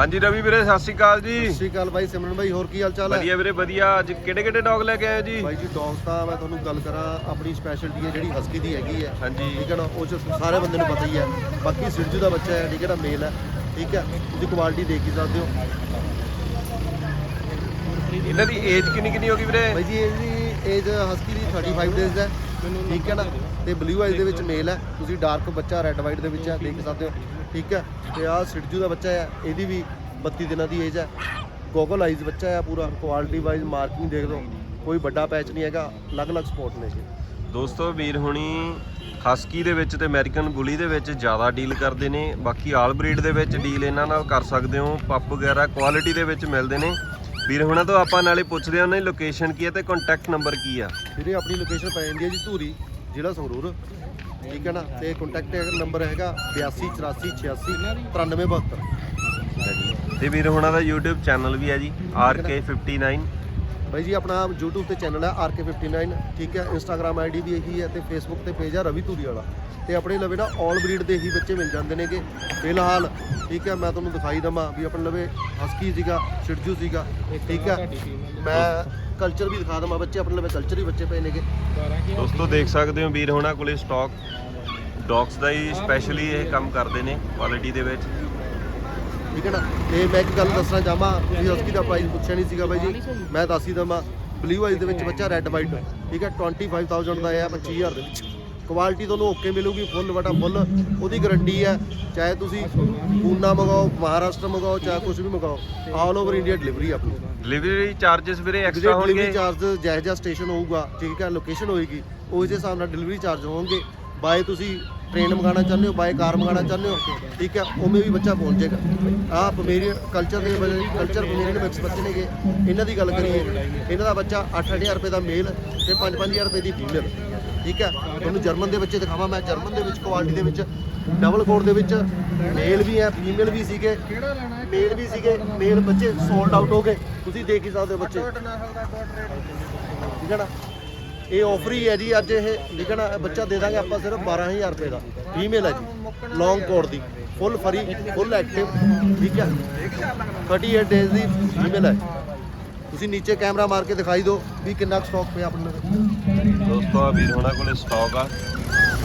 ਹਾਂਜੀ ਰਵੀ ਵੀਰੇ ਸਤਿ ਸ਼੍ਰੀ ਅਕਾਲ ਜੀ। ਸਤਿ ਸ਼੍ਰੀ ਅਕਾਲ ਬਾਈ ਸਿਮਰਨ ਬਾਈ ਹੋਰ ਕੀ ਹਾਲ ਚਾਲ ਹੈ? ਵਧੀਆ ਵੀਰੇ ਵਧੀਆ। ਅੱਜ ਕਿਹੜੇ ਕਿਹੜੇ ਡੌਗ ਲੈ ਕੇ ਆਏ ਜੀ? ਬਾਈ ਜੀ ਡੌਗ ਤਾਂ ਮੈਂ ਤੁਹਾਨੂੰ ਗੱਲ ਕਰਾਂ ਆਪਣੀ ਸਪੈਸ਼ਲਟੀ ਹੈ ਜਿਹੜੀ ਹਸਕੀ ਦੀ ਹੈਗੀ ਹੈ। ਹਾਂਜੀ। ਠੀਕ ਹੈ ਨਾ ਉਹ 'ਚ ਸਾਰੇ ਬੰਦੇ ਨੂੰ ਪਤਾ ਹੀ ਹੈ। ਬਾਕੀ ਸਿਰਜੂ ਦਾ ਬੱਚਾ ਹੈ ਠੀਕ ਹੈ ਨਾ ਮੇਲ ਹੈ। ਠੀਕ ਹੈ ਉਹਦੀ ਕੁਆਲਿਟੀ ਦੇਖ ਹੀ ਸਕਦੇ ਹੋ। ਇਹਨਾਂ ਦੀ ਏਜ ਕਿੰਨੀ ਕਿੰਨੀ ਹੋ ਗਈ ਵੀਰੇ? ਬਾਈ ਜੀ ਇਹਦੀ ਏਜ ਹਸਕੀ ਦੀ 35 ਡੇਜ਼ ਹੈ। ਠੀਕ ਹੈ ਨਾ ਤੇ ਬਲੂ ਆਈਜ਼ ਦੇ ਵਿੱਚ ਮੇਲ ਹੈ। ਤੁਸੀਂ ਡਾਰਕ ਬੱਚਾ ਰੈੱਡ ਵਾਈਟ ਦੇ ਵਿੱਚ ਹੈ ਦੇਖ ਸਕਦੇ ਹੋ। ਠੀਕ ਹੈ ਤੇ ਆਹ ਸਿਰਜੂ ਦਾ ਬੱਚਾ ਹੈ ਇਹਦੀ ਵੀ 32 ਦਿਨਾਂ ਦੀ ਏਜ ਹੈ। ਗੋਗਲ ਆਈਜ਼ ਬੱਚਾ ਹੈ ਪੂਰਾ ਕੁਆਲਿਟੀ ਵਾਈਜ਼ ਮਾਰਕਿੰਗ ਦੇਖ ਲਓ ਕੋਈ ਵੱਡਾ ਪੈਚ ਨਹੀਂ ਹੈਗਾ ਅਲੱਗ-ਅਲੱਗ ਸਪੋਰਟ ਨੇ ਜੀ। ਦੋਸਤੋ ਵੀਰ ਹੁਣੀ ਹਸਕੀ ਦੇ ਵਿੱਚ ਤੇ ਅਮਰੀਕਨ ਬੁਲੀ ਦੇ ਵਿੱਚ ਜ਼ਿਆਦਾ ਡੀਲ ਕਰਦੇ ਨੇ ਬਾਕੀ ਆਲ ਬਰੀਡ ਦੇ ਵਿੱਚ ਡੀਲ ਇਹਨਾਂ ਨਾਲ ਕਰ ਸਕਦੇ ਹੋ ਪੱਪ ਵਗੈਰਾ ਕੁਆਲਿਟੀ ਦੇ ਵਿੱਚ ਮਿਲਦੇ ਨੇ। ਵੀਰ ਹੁਣਾਂ ਤੋਂ ਆਪਾਂ ਨਾਲੇ ਪੁੱਛਦੇ ਹਾਂ ਉਹਨਾਂ ਦੀ ਲੋਕੇਸ਼ਨ ਕੀ ਹੈ ਤੇ ਕੰਟੈਕਟ ਨੰਬਰ ਕੀ ਆ? ਵੀਰੇ ਆਪਣੀ ਲੋਕੇਸ਼ਨ ਪੈ ਜਾਂਦੀ ਹੈ ਜੀ ਧੂਰੀ ਜ਼ਿਲ੍ਹਾ ਸੰਗਰੂਰ। ਠੀਕ ਹੈ ਨਾ? ਤੇ ਕੰਟੈਕਟ ਨੰਬਰ ਹੈਗਾ 828486 9372 ਤੇ ਵੀਰ ਹੁਣਾਂ ਦਾ YouTube ਚੈਨਲ ਵੀ ਹੈ ਜੀ RK59 ਬਾਈ ਜੀ ਆਪਣਾ YouTube ਤੇ ਚੈਨਲ ਹੈ RK59 ਠੀਕ ਹੈ? Instagram ਆਈਡੀ ਵੀ ਇਹੀ ਹੈ ਤੇ Facebook ਤੇ ਪੇਜ ਹੈ ਰਵੀ ਧੂਰੀ ਵਾਲਾ। ਤੇ ਆਪਣੇ ਲਵੇ ਨਾ ਆਲ ਬਰੀਡ ਦੇ ਹੀ ਬੱਚੇ ਮਿਲ ਜਾਂਦੇ ਨੇਗੇ। ਫਿਲਹਾਲ ਠੀਕ ਹੈ ਮੈਂ ਤੁਹਾਨੂੰ ਦਿਖਾਈ ਦਵਾਂ ਵੀ ਆਪਣੇ ਲਵੇ ਹਸਕੀ ਸੀਗਾ ਸ਼ਿਰਜੂ ਸੀਗਾ ਠੀਕ ਹੈ? ਮੈਂ ਕਲਚਰ ਵੀ ਦਿਖਾ ਦਵਾਂ ਬੱਚੇ ਆਪਣੇ ਲਵੇ ਕਲਚਰ ਹੀ ਬੱਚੇ ਪਏ ਨੇਗੇ। ਦੋਸਤੋ ਦੇਖ ਸਕਦੇ ਹੋ ਵੀਰ ਹੋਣਾ ਕੋਲੇ ਸਟਾਕ ਡੌਗਸ ਦਾ ਹੀ ਸਪੈਸ਼ਲੀ ਇਹ ਕੰਮ ਕਰਦੇ ਨੇ ਕੁਆਲਿਟੀ ਦੇ ਵਿੱਚ। ਠੀਕ ਹੈ ਨਾ? ਤੇ ਮੈਂ ਇੱਕ ਗੱਲ ਦੱਸਣਾ ਚਾਹਾਂ ਵੀ ਹਸਕੀ ਦਾ ਪ੍ਰਾਈਸ ਪੁੱਛਿਆ ਨਹੀਂ ਸੀਗਾ ਬਾਈ ਜੀ। ਮੈਂ ਦੱਸ ਹੀ ਦਵਾਂ ਬਲੂ ਆਈਜ਼ ਦੇ ਵਿੱਚ ਬੱਚਾ ਰੈੱਡ ਵਾਈਟ ਠੀਕ ਹੈ? 25000 ਦਾ ਹੈ 25000 ਦੇ ਵਿੱਚ। ਕੁਆਲਿਟੀ ਤੁਹਾਨੂੰ ਓਕੇ ਮਿਲੂਗੀ ਫੁੱਲ ਬਟਾ ਫੁੱਲ ਉਹਦੀ ਗਾਰੰਟੀ ਹੈ। ਚਾਹੇ ਤੁਸੀਂ ਪੂਨਾ ਮੰਗਾਓ ਮਹਾਰਾਸ਼ਟਰ ਮੰਗਾਓ ਚਾਹੇ ਕੁਝ ਵੀ ਮੰਗਾਓ ਆਲ ਓਵਰ ਇੰਡੀਆ ਡਿਲੀਵਰੀ ਆਪਣੀ। ਡਿਲੀਵਰੀ ਚਾਰजेस ਵੀਰੇ ਐਕਸਟਰਾ ਡਿਲੀਵਰੀ ਹੋਣਗੇ। ਚਾਰਜ ਜਿਹੋ ਜਿਹਾ ਸਟੇਸ਼ਨ ਹੋਊਗਾ ਠੀਕ ਹੈ? ਲੋਕੇਸ਼ਨ ਹੋਏਗੀ ਉਸ ਦੇ ਹਿਸਾਬ ਨਾਲ ਡਿਲੀਵਰੀ ਚਾਰਜ ਹੋਣਗੇ। ਬਾਏ ਤੁਸੀਂ ਟ੍ਰੇਨ ਮੰਗਾਉਣਾ ਚਾਹੁੰਦੇ ਹੋ ਬਾਏ ਕਾਰ ਮੰਗਾਉਣਾ ਚਾਹੁੰਦੇ ਹੋ? ਠੀਕ ਹੈ, ਉਵੇਂ ਵੀ ਬੱਚਾ ਪਹੁੰਚ ਜਾਏਗਾ ਆਹ ਪਮੇਰੀਅਨ ਕਲਚਰ ਦੇ ਕਲਚਰ ਪਮੇਰੀਅਨ ਮਿਕਸ ਬੱਚੇ ਨੇਗੇ, ਇਹਨਾਂ ਦੀ ਗੱਲ ਕਰੀਏ, ਇਹਨਾਂ ਦਾ ਬੱਚਾ 8-8000 ਰੁਪਏ ਦਾ ਮੇਲ ਤੇ 5-5000 ਰੁਪਏ ਦੀ ਫੀਮੇਲ ਠੀਕ ਹੈ, ਤੁਹਾਨੂੰ ਜਰਮਨ ਦੇ ਬੱਚੇ ਦਿਖਾਵਾਂ ਮੈਂ, ਜਰਮਨ ਦੇ ਵਿੱਚ ਕੁਆਲਿਟੀ ਦੇ ਵਿੱਚ ਡਬਲ ਕੋਡ ਦੇ ਵਿੱਚ ਮੇਲ ਵੀ ਹੈ ਫੀਮੇਲ ਵੀ ਸੀਗੇ, ਮੇਲ ਵੀ ਸੀਗੇ, ਮੇਲ ਬੱਚੇ ਸੋਲਡ ਆਊਟ ਹੋ ਗਏ। ਤੁਸੀਂ ਦੇਖ ਹੀ ਸਕਦੇ ਹੋ ਬੱਚੇ। ਠੀਕ ਹੈ ਨਾ? ਇਹ ਆਫਰ ਹੀ ਹੈ ਜੀ ਅੱਜ ਇਹ ਇਹ ਬੱਚਾ ਦੇ ਦਾਂਗੇ ਆਪਾਂ ਸਿਰਫ 12000 ਰੁਪਏ ਦਾ। ਫੀਮੇਲ ਹੈ ਜੀ ਲੌਂਗ ਕੋਡ ਦੀ ਫੁੱਲ ਫਰੀ ਫੁੱਲ ਐਕਟਿਵ ਠੀਕ ਹੈ? 38 ਡੇਜ਼ ਦੀ ਫੀਮੇਲ ਹੈ। ਤੁਸੀਂ ਨੀਚੇ ਕੈਮਰਾ ਮਾਰ ਕੇ ਦਿਖਾਈ ਦਿਓ ਵੀ ਕਿੰਨਾ ਸਟਾਕ ਪਿਆ ਆਪਣੇ ਕੋਲ। ਦੋਸਤੋ ਆ ਵੀਰ ਹੋਣਾ ਕੋਲੇ ਸਟਾਕ ਆ।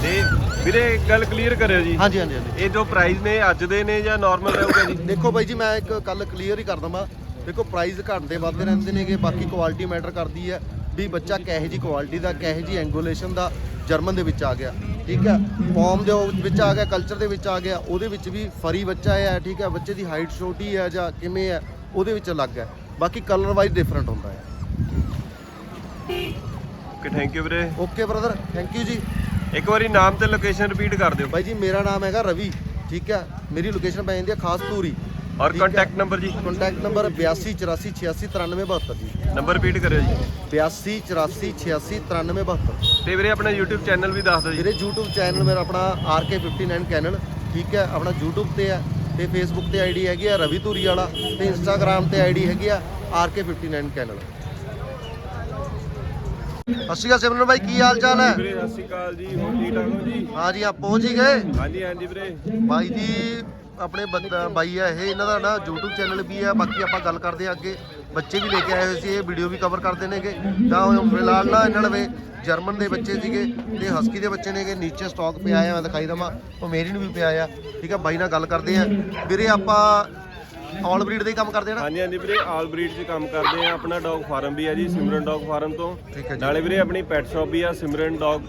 ਤੇ ਵੀਰੇ ਗੱਲ ਕਲੀਅਰ ਕਰਿਓ ਜੀ। ਹਾਂਜੀ ਹਾਂਜੀ ਹਾਂਜੀ। ਇਹ ਜੋ ਪ੍ਰਾਈਸ ਨੇ ਅੱਜ ਦੇ ਨੇ ਜਾਂ ਨਾਰਮਲ ਰਹੂਗਾ ਜੀ? ਦੇਖੋ ਬਾਈ ਜੀ ਮੈਂ ਇੱਕ ਗੱਲ ਕਲੀਅਰ ਹੀ ਕਰ ਦਵਾਂ। ਦੇਖੋ ਪ੍ਰਾਈਸ ਘਟਦੇ ਵੱਧਦੇ ਰਹਿੰਦੇ ਨੇਗੇ ਬਾਕੀ ਕੁਆਲਿਟੀ ਮੈਟਰ ਕਰਦੀ ਹੈ। ਵੀ ਬੱਚਾ ਕਿਹੋ ਜੀ ਕੁਆਲਿਟੀ ਦਾ ਕਿਹੋ ਜੀ ਐਂਗੂਲੇਸ਼ਨ ਦਾ ਜਰਮਨ ਦੇ ਵਿੱਚ ਆ ਗਿਆ। ਠੀਕ ਹੈ? ਫਾਰਮ ਦੇ ਵਿੱਚ ਆ ਗਿਆ ਕਲਚਰ ਦੇ ਵਿੱਚ ਆ ਗਿਆ ਉਹਦੇ ਵਿੱਚ ਵੀ ਫਰੀ ਬੱਚਾ ਹੈ ਠੀਕ ਹੈ? ਬੱਚੇ ਦੀ ਹਾਈਟ ਛੋਟੀ ਹੈ ਜਾਂ ਕਿਵੇਂ ਹੈ ਉਹਦੇ ਵਿੱਚ ਅਲੱਗ ਹੈ। ਬਾਕੀ ਕਲਰ ਵਾਈਜ਼ ਡਿਫਰੈਂਟ ਹੁੰਦਾ ਹੈ। ਓਕੇ ਥੈਂਕ ਯੂ ਵੀਰੇ। ਓਕੇ ਬ੍ਰਦਰ ਥੈਂਕ ਯੂ ਜੀ। ਇੱਕ ਵਾਰੀ ਨਾਮ ਤੇ ਲੋਕੇਸ਼ਨ ਰਿਪੀਟ ਕਰ ਦਿਓ। ਬਾਈ ਜੀ ਮੇਰਾ ਨਾਮ ਹੈਗਾ ਰਵੀ। ਠੀਕ ਹੈ? ਮੇਰੀ ਲੋਕੇਸ਼ਨ ਪੈ ਜਾਂਦੀ ਹੈ ਖਾਸ ਧੂਰੀ। ਔਰ। ਕੰਟੈਕਟ ਨੰਬਰ ਜੀ? ਕੰਟੈਕਟ ਨੰਬਰ 8284869372 ਜੀ। ਨੰਬਰ ਰਿਪੀਟ ਕਰਿਓ ਜੀ। 8284869372 ਤੇ ਵੀਰੇ ਆਪਣਾ YouTube ਚੈਨਲ ਵੀ ਦੱਸ ਦਿਓ ਜੀ। ਮੇਰੇ YouTube ਚੈਨਲ ਮੇਰਾ ਆਪਣਾ RK59 ਚੈਨਲ ਠੀਕ ਹੈ ਆਪਣਾ YouTube ਤੇ ਹੈ ਤੇ Facebook ਤੇ ਆਈਡੀ ਹੈਗੀ ਆ ਰਵੀ ਧੂਰੀ ਵਾਲਾ ਤੇ Instagram ਤੇ ਆਈਡੀ ਹੈਗੀ ਆ RK59 ਚੈਨਲ ਸਤਿ ਸ਼੍ਰੀ ਅਕਾਲ ਸਿਮਰਨ ਭਾਈ ਕੀ ਹਾਲ ਚਾਲ ਹੈ? ਵੀਰੇ ਅਕਾਲ ਜੀ ਹੋਰ ਠੀਕ ਠਾਕ ਹੋ ਜੀ? ਹਾਂ ਜੀ ਆ ਪਹੁੰਚ ਹੀ ਗਏ? ਹਾਂਜੀ ਹਾਂਜੀ ਵੀਰੇ। ਬਾਈ ਜੀ ਆਪਣੇ ਬੰਦਾ ਬਾਈ ਆ ਇਹ, ਇਹਨਾਂ ਦਾ ਨਾ YouTube ਚੈਨਲ ਵੀ ਆ, ਬਾਕੀ ਆਪਾਂ ਗੱਲ ਕਰਦੇ ਆ ਅੱਗੇ। ਬੱਚੇ ਵੀ ਲੈ ਕੇ ਆਏ ਹੋਏ ਸੀ, ਇਹ ਵੀਡੀਓ ਵੀ ਕਵਰ ਕਰਦੇ ਨੇਗੇ। ਤਾਂ ਫਿਲਹਾਲ ਨਾ ਇਹਨਾਂ ਲਵੇ ਜਰਮਨ ਦੇ ਬੱਚੇ ਸੀਗੇ ਤੇ ਹਸਕੀ ਦੇ ਬੱਚੇ ਨੇਗੇ, ਨੀਚੇ ਸਟਾਕ ਪਿਆ ਆ, ਮੈਂ ਦਿਖਾਈ ਦਵਾਂ। ਉਹ ਵੀ ਪਿਆ ਆ। ਠੀਕ ਆ, ਬਾਈ ਨਾਲ ਗੱਲ ਕਰਦੇ ਆ ਵੀਰੇ ਆਪਾਂ ਆਲ ਬਰੀਡ ਦਾ ਹੀ ਕੰਮ ਕਰਦੇ ਆ ਨਾ? ਹਾਂਜੀ ਹਾਂਜੀ ਵੀਰੇ ਆਲ ਬਰੀਡ 'ਚ ਕੰਮ ਕਰਦੇ ਆ। ਆਪਣਾ ਡੌਗ ਫਾਰਮ ਵੀ ਆ ਜੀ ਸਿਮਰਨ ਡੌਗ ਫਾਰਮ ਤੋਂ। ਠੀਕ ਹੈ ਜੀ। ਨਾਲੇ ਵੀਰੇ ਆਪਣੀ ਪੈਟ ਸ਼ਾਪ ਵੀ ਆ ਸਿਮਰਨ ਡੌਗ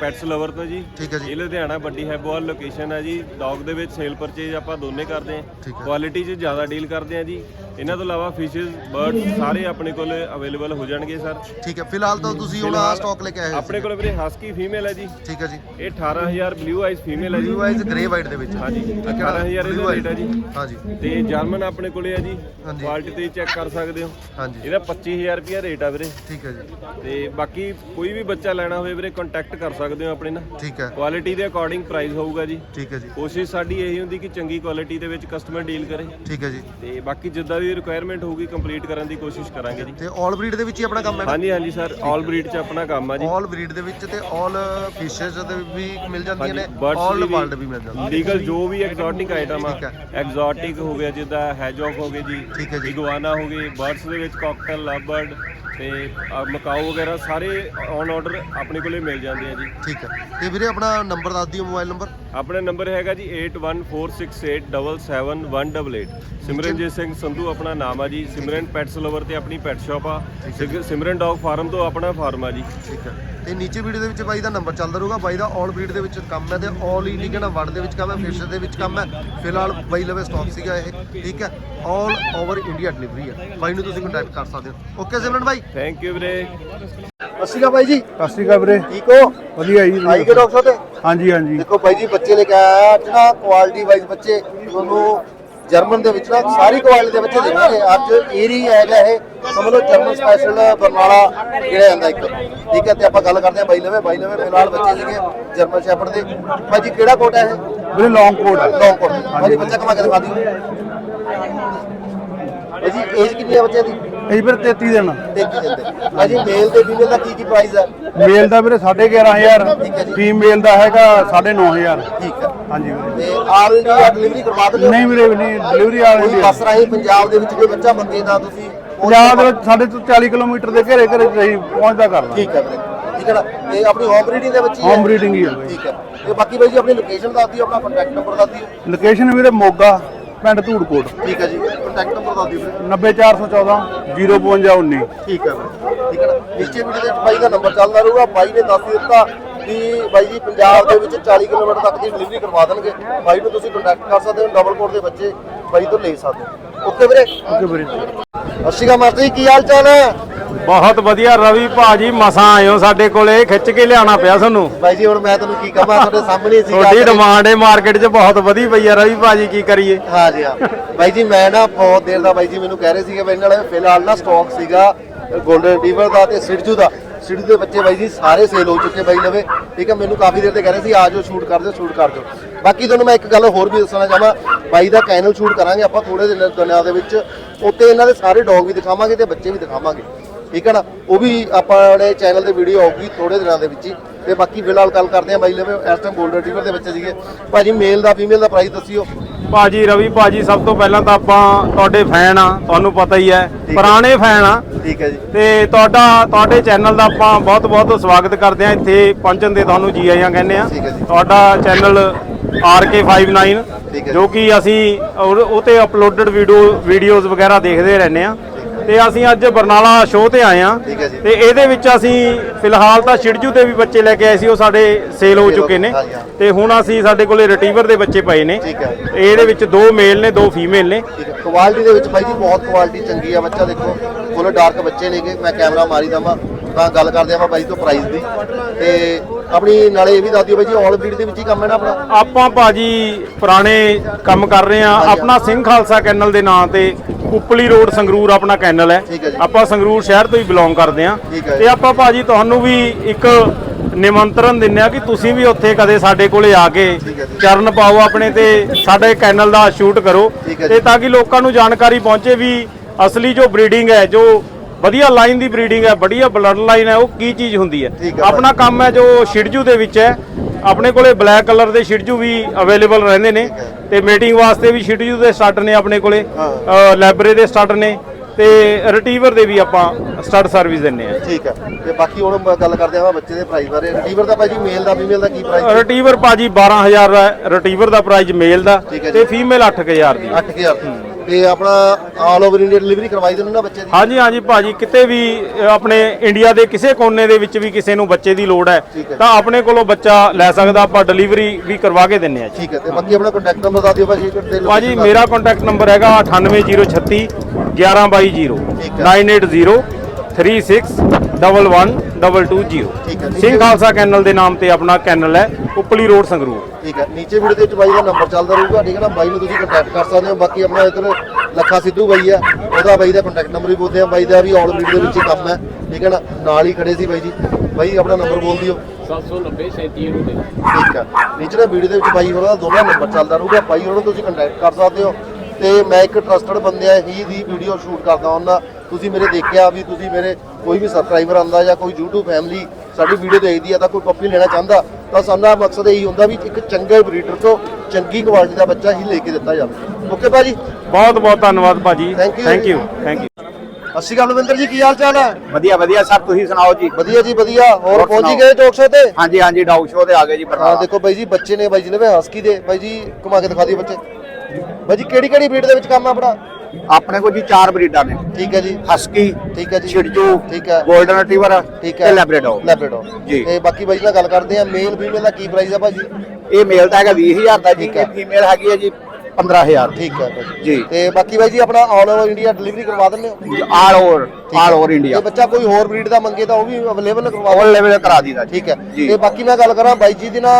ਪੈਟਸ ਲਵਰ ਤੋਂ ਜੀ। ਠੀਕ ਹੈ ਜੀ। ਇਹ ਲੁਧਿਆਣਾ ਵੱਡੀ ਹੈਬੋਵਾਲ ਲੋਕੇਸ਼ਨ ਹੈ ਜੀ। ਡੌਗ ਦੇ ਵਿੱਚ ਸੇਲ ਪਰਚੇਜ ਆਪਾਂ ਦੋਨੇ ਕਰਦੇ ਠੀਕ ਆ ਹੈ। ਕੁਆਲਿਟੀ 'ਚ ਜ਼ਿਆਦਾ ਡੀਲ ਕਰਦੇ ਆ ਜੀ। ਇਹਨਾਂ ਤੋਂ ਇਲਾਵਾ ਫਿਸ਼ਸ ਬਰਡਸ ਸਾਰੇ ਆਪਣੇ ਕੋਲ ਅਵੇਲੇਬਲ ਹੋ ਜਾਣਗੇ ਸਰ ਠੀਕ ਹੈ। ਫਿਲਹਾਲ ਤਾਂ ਤੁਸੀਂ ਹੁਣ ਆ ਸਟਾਕ ਲੈ ਕੇ ਆਏ ਹੋਏ ਆਪਣੇ ਕੋਲ ਵੀਰੇ ਹਸਕੀ ਫੀਮੇਲ ਹੈ ਜੀ। ਠੀਕ ਹੈ ਜੀ। ਇਹ 18000 ਬਲੂ ਆਈਜ਼ ਫੀਮੇਲ ਹੈ ਜੀ। ਬਲੂ ਆਈਜ਼ ਗ੍ਰੇ ਵਾਈਟ ਦੇ ਵਿੱਚ। ਹਾਂਜੀ। ਕਿਹੜਾ? 18000 Blue ਇਹਦਾ। ਰੇਟ ਹੈ ਜੀ। ਹਾਂਜੀ। ਤੇ ਜਰਮਨ ਆਪਣੇ ਕੋਲੇ ਆ ਜੀ। ਹਾਂਜੀ। ਕੁਆਲਿਟੀ ਤੇ ਚੈੱਕ ਕਰ ਸਕਦੇ ਹੋ। ਹਾਂਜੀ। ਇਹਦਾ 25000 ਰੁਪਿਆ ਰੇਟ ਆ ਵੀਰੇ। ਠੀਕ ਹੈ ਜੀ। ਤੇ ਬਾਕੀ ਕੋਈ ਵੀ ਬੱਚਾ ਲੈਣਾ ਹੋਵੇ ਵੀਰੇ ਕੰਟੈਕਟ ਕਰ ਸਕਦੇ ਹੋ ਆਪਣੇ ਨਾਲ। ਠੀਕ ਹੈ। ਕੁਆਲਿਟੀ ਦੇ ਅਕੋਰਡਿੰਗ ਪ੍ਰਾਈਸ ਹੋਊਗਾ ਜੀ। ਠੀਕ ਹੈ ਜੀ। ਕੋਸ਼ਿਸ਼ ਸਾਡੀ ਇਹੀ ਹੁੰਦੀ ਕਿ ਚੰਗੀ ਕੁਆਲਿਟੀ ਦੇ ਵਿੱਚ ਕਸਟਮਰ ਡੀਲ ਕਰੇ। ਠੀਕ ਹੈ ਜੀ। ਤੇ ਬਾਕੀ ਜਿੱਦਾਂ ਦੀ ਰਿਕੁਆਇਰਮੈਂਟ ਹੋਊਗੀ ਕੰਪਲੀਟ ਕਰਨ ਦੀ ਕੋਸ਼ਿਸ਼ ਕਰਾਂਗੇ ਜੀ। ਤੇ ਆਲ ਬਰੀਡ ਦੇ ਵਿੱਚ ਹੀ ਆਪਣਾ ਕੰਮ ਹੈ ਹਾਂਜੀ ਹਾਂਜੀ ਸਰ ਆਲ ਬਰੀਡ 'ਚ ਆਪਣਾ ਕੰਮ ਆ ਜੀ। ਆਲ ਬਰੀਡ ਦੇ ਵਿੱਚ ਤੇ ਆਲ ਫਿਸ਼ਸ ਦੇ ਵੀ ਮਿਲ ਜਾਂਦੀਆਂ ਨੇ। ਵੀ- ਵਰਲਡ ਵੀ ਮਿਲ ਜਾਂਦੀਆਂ ਲੀਗਲ ਜੋ ਵੀ ਐਗਜ਼ੋਟਿਕ ਆਈਟਮ ਆ ਠੀਕ। ਐਗਜ਼ੋਟਿਕ ਹੋ ਗਿਆ ਜਿੱਦਾਂ ਹੈਜੌਕ ਹੋ ਗਏ ਜੀ। ਠੀਕ ਹੈ ਜੀ। ਇਗੁਆਨਾ ਹੋ ਗਈ ਬਰਡਸ ਦੇ ਵਿੱਚ ਕਾਕਟੇਲ ਲਵਬਰਡ ਤੇ ਆਹ ਮਕਾਓ ਵਗੈਰਾ ਸਾਰੇ ਔਨ ਆਰਡਰ ਆਪਣੇ ਕੋਲੇ ਮਿਲ ਜਾਂਦੇ ਆ ਜੀ। ਠੀਕ ਹੈ। ਤੇ ਵੀਰੇ ਆਪਣਾ ਨੰਬਰ ਦੱਸ ਦਿਓ ਮੋਬਾਈਲ ਨੰਬਰ ਆਪਣਾ ਨੰਬਰ ਹੈਗਾ ਜੀ 8146877188 ਸਿਮਰਨਜੀਤ ਸਿੰਘ ਸੰਧੂ ਆਪਣਾ ਨਾਮ ਆ ਜੀ। ਸਿਮਰਨ ਪੈਟਸ ਲਵਰ ਤੇ ਆਪਣੀ ਪੈਟ ਸ਼ਾਪ ਆ। ਸਿਮਰਨ ਡੌਗ ਫਾਰਮ ਤੋਂ ਆਪਣਾ ਫਾਰਮ ਆ ਜੀ। ਠੀਕ ਹੈ। ਤੇ ਨੀਚੇ ਵੀਡੀਓ ਦੇ ਵਿੱਚ ਬਾਈ ਦਾ ਨੰਬਰ ਚੱਲਦਾ ਰਹੂਗਾ। ਬਾਈ ਦਾ ਆਲ ਬਰੀਡ ਦੇ ਵਿੱਚ ਕੰਮ ਹੈ ਤੇ ਆਲ ਹੀ ਠੀਕ ਹੈ ਨਾ ਵਰਡ ਦੇ ਵਿੱਚ ਕੰਮ ਹੈ ਫਿਸ਼ ਦੇ ਵਿੱਚ ਕੰਮ ਹੈ। ਫਿਲਹਾਲ ਬਾਈ ਲਵੇ ਸਟਾਕ ਸੀਗਾ ਇਹ ਠੀਕ ਹੈ? ਆਲ ਓਵਰ ਇੰਡੀਆ ਡਿਲੀਵਰੀ ਹੈ। ਬਾਈ ਨੂੰ ਤੁਸੀਂ ਕੰਟੈਕਟ ਕਰ ਸਕਦੇ ਹੋ। ਓਕੇ ਸਿਮਰਨ ਬਾਈ। ਥੈਂਕ ਯੂ ਵੀਰੇ। ਅਸੀਗਾ ਬਾਈ ਜੀ। ਅਕਾਲ ਵੀਰੇ। ਠੀਕ ਹੋ? ਵਧੀਆ ਜੀ ਆਈ ਕੇ ਡਾਕਟਰ ਸਾਹਿਬ ਹਾਂਜੀ ਹਾਂਜੀ। ਦੇਖੋ ਬਾਈ ਜੀ ਬੱਚੇ ਲੈ ਕੇ ਆਇਆ ਨਾ ਕੁਆਲਿਟੀ ਵਾਈਜ਼ ਬੱਚੇ ਤੁਹਾਨੂੰ ਜਰਮਨ ਦੇ ਵਿੱਚ ਨਾ ਸਾਰੀ ਕੁਆਲਿਟੀ ਦੇ ਬੱਚੇ ਦੇਖਾਂਗੇ ਅੱਜ ਏਰੀ ਹੈਗਾ ਇਹ ਸਮਝ ਲਓ ਜਰਮਨ ਸਪੈਸ਼ਲ ਬਰਨਾਲਾ ਜਿਹੜਾ ਜਾਂਦਾ ਇੱਕ। ਠੀਕ ਹੈ ਤੇ ਆਪਾਂ ਗੱਲ ਕਰਦੇ ਹਾਂ ਬਾਈ ਲਵੇ ਬਾਈ ਲਵੇ ਫਿਲਹਾਲ ਬੱਚੇ ਸੀਗੇ ਜਰਮਨ ਸ਼ੈਪਰਡ ਦੇ। ਬਾਈ ਜੀ ਕਿਹੜਾ ਕੋਟ ਹੈ ਇਹ? ਵੀਰੇ ਲੌਂਗ ਕੋਟ ਹੈ। ਲੌਂਗ ਕੋਟ ਬਾਈ ਜੀ ਬੱਚਾ ਕਮਾ ਕੇ ਦਿਖਾ ਦਿਓ? ਬਾਈ ਜੀ ਏਜ ਕਿੰਨੀ ਹੈ ਬੱਚੇ ਦੀ? ਇਹ ਵੀਰੇ 33 ਦਿਨ। ਦੇਖੀ ਜਾਂਦੇ ਬਾਈ ਜੀ ਮੇਲ ਤੇ ਫੀਮੇਲ ਦਾ ਕੀ ਕੀ ਪ੍ਰਾਈਸ ਹੈ ਮੇਲ ਦਾ ਵੀਰੇ 11500 ਠੀਕ ਹੈ ਜੀ। ਫੀਮੇਲ ਦਾ ਹੈਗਾ 9500 ਠੀਕ ਹੈ। ਹਾਂਜੀ ਵੀਰੇ। ਤੇ ਆਲ ਇੰਡੀਆ ਡਿਲੀਵਰੀ ਕਰਵਾ ਦਿਓ ਨਹੀਂ ਵੀਰੇ ਨਹੀਂ ਡਿਲੀਵਰੀ ਵਾਲੇ ਕੋਈ ਬੱਸ ਰਾਹੀਂ ਪੰਜਾਬ ਦੇ ਵਿੱਚ ਕੋਈ ਬੱਚਾ ਮੰਗੇ ਤਾਂ ਤੁਸੀਂ ਪੰਜਾਬ ਦੇ ਵਿੱਚ ਸਾਡੇ ਤੋਂ 40 ਕਿਲੋਮੀਟਰ ਦੇ ਘੇਰੇ ਘੇਰੇ ਅਸੀਂ ਪਹੁੰਚਦਾ ਕਰਨਾ ਠੀਕ ਹੈ ਵੀਰੇ। ਠੀਕ ਹੈ ਨਾ? ਤੇ ਆਪਣੀ ਹੋਮ ਬਰੀਡਿੰਗ ਦੇ ਵਿੱਚ ਹੀ ਹੈ? ਹੋਮ ਬਰੀਡਿੰਗ ਹੀ ਹੈ ਠੀਕ ਹੈ। ਤੇ ਬਾਕੀ ਬਾਈ ਜੀ ਆਪਣੀ ਲੋਕੇਸ਼ਨ ਦੱਸ ਦਿਓ ਆਪਣਾ ਕੰਟੈਕਟ ਨੰਬਰ ਦੱਸ ਦਿਓ। ਲੋਕੇਸ਼ਨ ਵੀਰੇ ਮੋਗਾ। ਪਿੰਡ ਧੂੜਕੋਟ। ਠੀਕ ਹੈ ਜੀ। ਕੰਟੈਕਟ ਨੰਬਰ ਦੱਸ ਦਿਓ ਵੀਰੇ। 90414 05519 ਠੀਕ ਹੈ ਵੀਰੇ। ਠੀਕ ਹੈ ਨਾ। ਨੀਚੇ ਵੀਡੀਓ ਦੇ ਵਿੱਚ ਬਾਈ ਦਾ ਨੰਬਰ ਚੱਲਦਾ ਰਹੂਗਾ। ਬਾਈ ਨੇ ਦੱਸ ਦਿੱਤਾ ਕਿ ਬਾਈ ਜੀ ਪੰਜਾਬ ਦੇ ਵਿੱਚ 40 ਕਿਲੋਮੀਟਰ ਤੱਕ ਦੀ ਡਿਲੀਵਰੀ ਕਰਵਾ ਦੇਣਗੇ। ਬਾਈ ਨੂੰ ਤੁਸੀਂ ਕੰਟੈਕਟ ਕਰ ਸਕਦੇ ਹੋ। ਡਬਲ ਕੋਡ ਦੇ ਬੱਚੇ ਬਾਈ ਤੋਂ ਲੈ ਸਕਦੇ ਹੋ। ਓਕੇ ਵੀਰੇ। ਓਕੇ ਵੀਰੇ। ਅਸ਼ੀਕਾ ਮਾਸਟਰ ਜੀ ਕੀ ਹਾਲ ਚਾਲ ਹੈ? ਬਹੁਤ ਵਧੀਆ ਰਵੀ ਭਾਜੀ ਮਸਾਂ ਆਇਓ ਸਾਡੇ ਕੋਲੇ ਖਿੱਚ ਕੇ ਲਿਆਣਾ ਪਿਆ ਤੁਹਾਨੂੰ ਬਾਈ ਜੀ ਹੁਣ ਮੈਂ ਤੁਹਾਨੂੰ ਕੀ ਕਹਾਂ ਤੁਹਾਡੇ ਸਾਹਮਣੇ ਸੀ ਤੁਹਾਡੀ ਡਿਮਾਂਡ ਏ ਮਾਰਕੀਟ 'ਚ ਬਹੁਤ ਵਧੀ ਪਈ ਆ ਰਵੀ ਭਾਜੀ ਕੀ ਕਰੀਏ? ਹਾਂ ਜੀ ਹਾਂ। ਬਾਈ ਜੀ ਮੈਂ ਨਾ ਬਹੁਤ ਦੇਰ ਦਾ ਬਾਈ ਜੀ ਮੈਨੂੰ ਕਹਿ ਰਹੇ ਸੀਗੇ ਬਈ ਨਾਲ ਫਿਲਹਾਲ ਨਾ ਸਟਾਕ ਸੀਗਾ 골ਡਨ ਡੀਵਰ ਦਾ ਤੇ ਸਿਰਜੂ ਦਾ। ਸਿਟੀ ਦੇ ਬੱਚੇ ਬਾਈ ਜੀ, ਸਾਰੇ ਸੇਲ ਹੋ ਚੁੱਕੇ ਬਾਈ ਲਵੇ ਠੀਕ ਹੈ, ਮੈਨੂੰ ਕਾਫੀ ਦੇਰ ਤੇ ਕਹਿ ਰਹੇ ਸੀ, ਆ ਜਾਓ ਸ਼ੂਟ ਕਰ ਦਿਓ ਸ਼ੂਟ ਕਰ ਦਿਓ। ਬਾਕੀ ਤੁਹਾਨੂੰ ਮੈਂ ਇੱਕ ਗੱਲ ਹੋਰ ਵੀ ਦੱਸਣਾ ਚਾਹਾਂ, ਬਾਈ ਦਾ ਕੈਨਲ ਸ਼ੂਟ ਕਰਾਂਗੇ ਆਪਾਂ ਥੋੜੇ ਦਿਨ, ਦਿਨਾਂ ਦੇ ਵਿੱਚ। ਉੱਤੇ ਇਹਨਾਂ ਦੇ ਸਾਰੇ ਡੌਗ ਵੀ ਦਿਖਾਵਾਂਗੇ ਤੇ ਬੱਚੇ ਵੀ ਦਿਖਾਵਾਂਗੇ। ਠੀਕ ਹੈ ਨਾ? ਉਹ ਵੀ ਆਪਣੇ ਚੈਨਲ ਤੇ ਵੀਡੀਓ ਆਊਗੀ ਥੋੜੇ ਦਿਨਾਂ ਦੇ ਵਿੱਚ ਹੀ। ਤੇ ਬਾਕੀ ਫਿਲਹਾਲ ਗੱਲ ਕਰਦੇ ਆ ਬਾਈ ਲਵੇ ਇਸ ਟਾਈਮ 골ਡਨ ਡੀਵਰ ਦੇ ਬੱਚੇ ਸੀਗੇ। ਭਾਜੀ ਮੇਲ ਦਾ ਫੀਮੇਲ ਦਾ ਪ੍ਰਾਈਸ ਦੱਸਿਓ। ਭਾਜੀ ਰਵੀ ਭਾਜੀ ਸਭ ਤੋਂ ਪਹਿਲਾਂ ਤਾਂ ਆਪਾਂ ਤੁਹਾਡੇ ਫੈਨ ਆ ਤੁਹਾਨੂੰ ਪਤਾ ਹੀ ਹੈ। ਪੁਰਾਣੇ ਫੈਨ ਆ ਠੀਕ ਹੈ ਜੀ। ਤੇ ਤੁਹਾਡਾ ਤੁਹਾਡੇ ਚੈਨਲ ਦਾ ਆਪਾਂ ਬਹੁਤ ਬਹੁਤ ਸਵਾਗਤ ਕਰਦੇ ਆ ਇੱਥੇ ਪਹੁੰਚਣ ਦੇ ਤੁਹਾਨੂੰ ਜੀ ਆਇਆਂ ਕਹਿੰਦੇ ਆ। ਤੁਹਾਡਾ ਚੈਨਲ RK59 ਠੀਕ ਹੈ ਜੋ। ਕਿ ਅਸੀਂ ਉਹ ਤੇ ਅਪਲੋਡਡ ਵੀਡੀਓ ਵੀਡੀਓਜ਼ ਵਗੈਰਾ ਦੇਖਦੇ ਰਹਿੰਦੇ ਆ ਤੇ ਅਸੀਂ ਅੱਜ ਬਰਨਾਲਾ ਸ਼ੋਅ ਤੇ ਆਏ ਆ ਠੀਕ ਹੈ ਜੀ। ਤੇ ਇਹਦੇ ਵਿੱਚ ਅਸੀਂ ਫਿਲਹਾਲ ਤਾਂ ਛਿੜਜੂ ਦੇ ਵੀ ਬੱਚੇ ਲੈ ਕੇ ਆਏ ਸੀ ਉਹ ਸਾਡੇ ਸੇਲ ਹੋ ਚੁੱਕੇ ਨੇ। ਹਾਂਜੀ, ਹਾਂ। ਤੇ ਹੁਣ ਅਸੀਂ ਸਾਡੇ ਕੋਲੇ ਰਿਟਰੀਵਰ ਦੇ ਬੱਚੇ ਪਏ ਨੇ। ਠੀਕ ਹੈ। ਇਹਦੇ ਵਿੱਚ ਦੋ ਮੇਲ ਨੇ ਦੋ ਫੀਮੇਲ ਨੇ। ਠੀਕ ਹੈ। ਕੁਆਲਿਟੀ ਦੇ ਵਿੱਚ ਬਾਈ ਜੀ ਬਹੁਤ ਕੁਆਲਿਟੀ ਚੰਗੀ ਆ ਬੱਚਾ ਦੇਖੋ। ਫੁੱਲ ਡਾਰਕ ਬੱਚੇ ਨੇਗੇ ਮੈਂ ਕੈਮਰਾ ਮਾਰੀ ਦਵਾਂ ਤਾਂ ਗੱਲ ਕਰਦੇ ਆਪਾਂ ਬਾਈ ਤੋਂ ਪ੍ਰਾਈਸ ਦੀ। ਤੇ ਆਪਣੀ ਨਾਲੇ ਇਹ ਵੀ ਦੱਸ ਦਿਓ ਬਾਈ ਜੀ ਆਲ ਬਰੀਡ ਦੇ ਵਿੱਚ ਹੀ ਕੰਮ ਹੈ ਨਾ ਆਪਣਾ? ਆਪਾਂ ਭਾਜੀ ਪੁਰਾਣੇ ਕੰਮ ਕਰ ਰਹੇ ਆ ਆਪਣਾ ਸਿੰਘ ਖਾਲਸਾ ਕੈਨਲ ਦੇ ਨਾਂ ਤੇ ਉਪਲੀ ਰੋਡ ਸੰਗਰੂਰ ਆਪਣਾ ਕੈਨਲ ਹੈ। ਆਪਾਂ ਸੰਗਰੂਰ ਸ਼ਹਿਰ ਤੋਂ ਹੀ ਬਿਲੋਂਗ ਕਰਦੇ ਆ। ਤੇ ਆਪਾਂ ਭਾਜੀ ਤੁਹਾਨੂੰ ਵੀ ਇੱਕ ਨਿਮੰਤਰਣ ਦਿੰਨੇ ਆ ਕਿ ਤੁਸੀਂ ਵੀ ਉੱਥੇ ਕਦੇ ਸਾਡੇ ਕੋਲੇ ਆ ਕੇ। ਚਰਨ ਪਾਓ ਆਪਣੇ ਤੇ ਸਾਡੇ ਕੈਨਲ ਦਾ ਸ਼ੂਟ ਕਰੋ। ਤੇ ਤਾਂ ਕਿ ਲੋਕਾਂ ਨੂੰ ਜਾਣਕਾਰੀ ਪਹੁੰਚੇ ਵੀ ਅਸਲੀ ਜੋ ਬਰੀਡਿੰਗ ਹੈ ਜੋ ਵਧੀਆ ਲਾਈਨ ਦੀ ਬਰੀਡਿੰਗ ਹੈ ਵਧੀਆ ਬਲੱਡ ਲਾਈਨ ਹੈ ਉਹ ਕੀ ਚੀਜ਼ ਹੁੰਦੀ ਹੈ ਆਪਣਾ ਕੰਮ ਹੈ ਜੋ ਸ਼ਿਡਜੂ ਦੇ ਵਿੱਚ ਹੈ ਆਪਣੇ ਕੋਲੇ ਬਲੈਕ ਕਲਰ ਦੇ ਸ਼ਿਡਜੂ ਵੀ ਅਵੇਲੇਬਲ ਰਹਿੰਦੇ ਨੇ। ਤੇ ਮੀਟਿੰਗ ਵਾਸਤੇ ਵੀ ਸ਼ਿਡਜੂ ਦੇ ਸਟਾਰਟ ਨੇ ਆਪਣੇ ਕੋਲੇ। ਲੈਬਰੇ ਦੇ ਸਟਾਰਟ ਨੇ ਤੇ ਰਿਟੀਵਰ ਦੇ ਵੀ ਆਪਾਂ ਸਟਾਰਟ ਸਰਵਿਸ ਦਿੰਨੇ ਆ ਠੀਕ ਹੈ ਤੇ ਬਾਕੀ ਹੁਣ ਗੱਲ ਕਰਦੇ ਆਪਾਂ ਬੱਚੇ ਦੇ ਪ੍ਰਾਈਸ ਬਾਰੇ ਰਿਟੀਵਰ ਦਾ ਬਾਈ ਜੀ ਮੇਲ ਦਾ ਫੀਮੇਲ ਦਾ ਕੀ ਪ੍ਰਾਈਸ ਰਿਟੀਵਰ ਭਾਜੀ 12000 ਹੈ ਰਿਟੀਵਰ ਦਾ ਪ੍ਰਾਈਸ ਮੇਲ ਦਾ। ਤੇ ਫੀਮੇਲ 8000 ਦੀ 8000 ਤੇ ਆਪਣਾ ਆਲ ਓਵਰ ਇੰਡੀਆ ਡਿਲੀਵਰੀ ਕਰਵਾਈ ਦਿੰਦੇ ਨਾ ਬੱਚੇ ਦੀ ਹਾਂਜੀ ਹਾਂਜੀ ਭਾਜੀ ਕਿਤੇ ਵੀ ਅ, ਆਪਣੇ ਇੰਡੀਆ ਦੇ ਕਿਸੇ ਕੋਨੇ ਦੇ ਵਿੱਚ ਵੀ ਕਿਸੇ ਨੂੰ ਬੱਚੇ ਦੀ ਲੋੜ ਹੈ। ਤਾਂ ਆਪਣੇ ਕੋਲੋਂ ਬੱਚਾ ਲੈ ਸਕਦਾ ਆਪਾਂ ਡਿਲੀਵਰੀ ਵੀ ਕਰਵਾ ਕੇ ਦਿੰਨੇ ਆ ਜੀ ਠੀਕ ਹੈ ਤੇ ਬਾਕੀ ਆਪਣਾ ਕੰਟੈਕਟ ਨੰਬਰ ਦੱਸ ਦਿਓ ਭਾਜੀ ਤੇ ਭਾਜੀ location ਦੱਸ ਮੇਰਾ ਕੰਟੈਕਟ ਨੰਬਰ ਹੈਗਾ 98036 11220 ਠੀਕ ਹੈ। 980 36111220 ਠੀਕ ਹੈ। ਸਿੰਘ ਖਾਲਸਾ ਕੈਨਲ ਦੇ ਨਾਮ ਤੇ ਆਪਣਾ ਕੈਨਲ ਹੈ ਉਪਲੀ ਰੋਡ ਸੰਗਰੂਰ। ਠੀਕ ਹੈ ਨੀਚੇ ਵੀਡੀਓ ਦੇ ਵਿੱਚ ਬਾਈ ਦਾ ਨੰਬਰ ਚੱਲਦਾ ਰਹੂਗਾ ਠੀਕ ਹੈ ਨਾ? ਬਾਈ ਨੂੰ ਤੁਸੀਂ ਕੰਟੈਕਟ ਕਰ ਸਕਦੇ ਹੋ ਬਾਕੀ ਆਪਣਾ ਇਧਰ ਲੱਖਾ ਸਿੱਧੂ ਬਾਈ ਆ ਉਹਦਾ ਬਾਈ ਦਾ ਕੰਟੈਕਟ ਨੰਬਰ ਵੀ ਬੋਲਦੇ ਆ ਬਾਈ ਦਾ ਵੀ ਆਲ ਬਰੀਡ ਦੇ ਵਿੱਚ ਹੀ ਕੰਮ ਹੈ ਠੀਕ ਹੈ ਨਾ? ਨਾਲ ਹੀ ਖੜੇ ਸੀ ਬਾਈ ਜੀ। ਬਾਈ ਆਪਣਾ ਨੰਬਰ ਬੋਲ ਦਿਓ। 790 37 ਠੀਕ ਹੈ ਨੀਚੇ ਨਾ ਵੀਡੀਓ ਦੇ ਵਿੱਚ ਬਾਈ ਹੋਰਾਂ ਦਾ ਦੋਨਾਂ ਨੰਬਰ ਚੱਲਦਾ ਰਹੂਗਾ ਬਾਈ ਹੋਰਾਂ ਨੂੰ ਤੁਸੀਂ ਕੰਟੈਕਟ ਕਰ ਸਕਦੇ ਹੋ। ਤੇ ਮੈਂ ਇੱਕ ਟਰਸਟਡ ਬੰਦਿਆਂ ਹੀ ਦੀ ਵੀਡੀਓ ਸ਼ੂਟ ਕਰਦਾ ਹੁੰਦਾ। ਤੁਸੀਂ ਮੇਰੇ ਦੇਖਿਆ ਵੀ ਤੁਸੀਂ ਮੇਰੇ ਕੋਈ ਵੀ ਸਬਸਕ੍ਰਾਈਬਰ ਆਂਦਾ ਜਾਂ ਕੋਈ YouTube ਫੈਮਿਲੀ ਸਾਡੀ ਵੀਡੀਓ ਦੇਖਦੀ ਆ ਤਾਂ ਕੋਈ ਪੱਪੀ ਲੈਣਾ ਚਾਹੁੰਦਾ ਤਾਂ ਸਾਡਾ ਮਕਸਦ ਇਹੀ ਹੁੰਦਾ ਵੀ ਇੱਕ ਚੰਗੇ ਬਰੀਡਰ ਤੋਂ ਚੰਗੀ ਕੁਆਲਿਟੀ ਦਾ ਬੱਚਾ ਹੀ ਲੈ ਕੇ ਦਿੱਤਾ ਜਾਵੇ। ਓਕੇ ਭਾਜੀ? ਬਹੁਤ ਬਹੁਤ ਧੰਨਵਾਦ ਭਾਜੀ. ਥੈਂਕ ਯੂ ਥੈਂਕ ਯੂ ਸ਼੍ਰੀ ਅਕਾਲ ਲਵਿੰਦਰ ਜੀ ਕੀ ਹਾਲ ਚਾਲ ਹੈ ਵਧੀਆ ਵਧੀਆ ਸਰ ਤੁਸੀਂ ਸੁਣਾਓ ਜੀ? ਵਧੀਆ ਜੀ ਵਧੀਆ। ਹੋਰ ਪਹੁੰਚ ਹੀ। ਗਏ ਟੋਕ ਸ਼ੋ ਤੇ? ਹਾਂਜੀ ਹਾਂਜੀ ਡੌਗ ਸ਼ੋ ਤੇ ਆ ਗਏ ਜੀ ਹਾਂ ਬਰਨਾਲਾ ਦੇਖੋ ਬਾਈ ਜੀ ਬੱਚੇ ਨੇ ਬਾਈ ਜੀ ਨੇ ਵੇ ਹਸਕੀ ਦੇ ਬਾਈ ਜੀ ਘੁਮਾ ਕੇ ਦਿਖਾ ਦਿਓ ਬੱਚੇ। ਬਾਈ ਜੀ ਕਿਹੜੀ ਕਿਹੜੀ ਬਰੀਡ ਦੇ ਵਿੱਚ ਕੰਮ ਆ ਆਪਣਾ? ਆਪਣੇ ਕੋਲ ਜੀ ਚਾਰ ਬਰੀਡਾਂ ਨੇ। ਠੀਕ ਹੈ ਜੀ। ਹਸਕੀ ਠੀਕ ਹੈ ਜੀ। ਛਿੜਜੂ ਠੀਕ ਹੈ। 골ਡਨ ਰਿਟਰੀਵਰ ਠੀਕ ਹੈ। ਲੈਬਰਾਡੋਰ ਲੈਬਰਾਡੋਰ ਜੀ। ਤੇ ਬਾਕੀ ਬਾਈ ਨਾਲ ਗੱਲ ਕਰਦੇ ਆ ਮੇਲ ਫੀਮੇਲ ਦਾ ਕੀ ਪ੍ਰਾਈਸ ਆ ਭਾਜੀ? ਇਹ ਮੇਲ ਦਾ ਹੈਗਾ 20000 ਦਾ ਜੀ। ਫੀਮੇਲ ਹੈਗੀ ਹੈ ਜੀ 15000 ਠੀਕ ਹੈ ਜੀ। ਤੇ ਬਾਕੀ ਬਾਈ ਜੀ ਆਪਣਾ ਆਲ ਓਵਰ ਇੰਡੀਆ ਡਿਲੀਵਰੀ ਕਰਵਾ ਦਿੰਦੇ ਹੋ? All over all over India ਜੇ ਬੱਚਾ ਕੋਈ ਹੋਰ ਬਰੀਡ ਦਾ ਮੰਗੇ ਤਾਂ ਉਹ ਵੀ ਅਵੇਲੇਬਲ ਕਰਵਾ ਲੈਵਲ ਕਰਾ ਦੀਦਾ ਠੀਕ ਹੈ। ਤੇ ਬਾਕੀ ਮੈਂ ਗੱਲ ਕਰਾਂ ਬਾਈ ਜੀ ਦੀ ਨਾ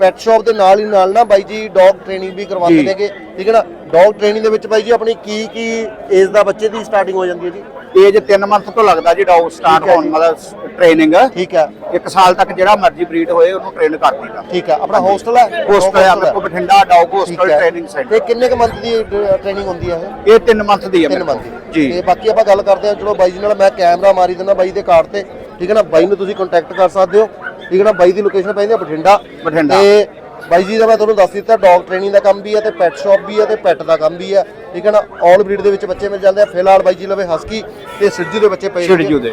ਪੈਟ ਸ਼ਾਪ ਦੇ ਨਾਲ ਹੀ ਨਾਲ ਨਾ ਬਾਈ ਜੀ ਡੌਗ ਟ੍ਰੇਨਿੰਗ ਵੀ ਕਰਵਾਉਂਦੇ। ਨੇਗੇ। ਠੀਕ ਹੈ ਨਾ? ਡੌਗ ਟ੍ਰੇਨਿੰਗ ਦੇ ਵਿੱਚ ਬਾਈ ਜੀ ਆਪਣੀ ਕੀ ਕੀ ਏਜ ਦਾ ਬੱਚੇ ਦੀ ਸਟਾਰਟਿੰਗ ਹੋ ਜਾਂਦੀ ਹੈ ਜੀ? ਏਜ 3 ਮੰਥ ਤੋਂ ਲੱਗਦਾ ਜੀ ਡੌਗ ਸਟਾਰਟ ਹੋਣ। ਮਤਲਬ ਟ੍ਰੇਨਿੰਗ ਠੀਕ ਹੈ। ਇੱਕ ਸਾਲ ਤੱਕ ਜਿਹੜਾ ਮਰਜ਼ੀ ਬਰੀਡ ਹੋਏ ਉਹਨੂੰ ਟ੍ਰੇਨ ਕਰ ਦੀਦਾ ਠੀਕ ਹੈ। ਆਪਣਾ ਹੋਸਟਲ ਹੈ? ਹੋਸਟਲ ਹੈ ਆਪਣੇ ਕੋਲ ਬਠਿੰਡਾ ਡੌਗ ਹੋਸਟਲ ਟ੍ਰੇਨਿੰਗ ਤੇ ਸੈਂਟਰ ਕਿੰਨੇ ਕ ਮੰਥ ਦੀ ਟ੍ਰੇਨਿੰਗ ਹੁੰਦੀ ਹੈ ਇਹ? ਇਹ 3 ਮੰਥ ਦੀ ਹੈ ਤਿੰਨ ਮੇਰੇ ਮੰਥ ਕੋਲ। ਦੀ। ਜੀ। ਤੇ ਬਾਕੀ ਆਪਾਂ ਗੱਲ ਕਰਦੇ ਹਾਂ ਚਲੋ ਬਾਈ ਜੀ ਨਾਲ ਮੈਂ ਕੈਮਰਾ ਮਾਰੀ ਦਿੰਦਾ ਬਾਈ ਦੇ ਕਾਰਡ ਤੇ। ਠੀਕ ਹੈ ਨਾ? ਬਾਈ ਨੂੰ ਤੁਸੀਂ ਕੰਟੈਕਟ ਕਰ ਸਕਦੇ ਹੋ। ਠੀਕ ਹੈ ਨਾ? ਬਾਈ ਦੀ ਲੋਕੇਸ਼ਨ ਪੈਂਦੀ ਹੈ ਬਠਿੰਡਾ। ਬਠਿੰਡਾ। ਤੇ ਬਾਈ ਜੀ ਦਾ ਮੈਂ ਤੁਹਾਨੂੰ ਦੱਸ ਦਿੱਤਾ ਡੌਗ ਟ੍ਰੇਨਿੰਗ ਦਾ ਕੰਮ ਵੀ ਹੈ ਤੇ ਪੈਟ ਸ਼ਾਪ ਵੀ ਹੈ ਤੇ ਪੈਟ ਦਾ ਕੰਮ ਵੀ ਹੈ ਠੀਕ ਹੈ ਨਾ? ਆਲ ਬਰੀਡ ਦੇ ਵਿੱਚ ਬੱਚੇ ਮਿਲ ਜਾਂਦੇ ਆ। ਫਿਲਹਾਲ ਬਾਈ ਜੀ ਲਵੇ ਹਸਕੀ ਤੇ ਸਿਰਜੂ ਦੇ ਬੱਚੇ ਪਏ ਛਿੜਜੂ ਦੇ।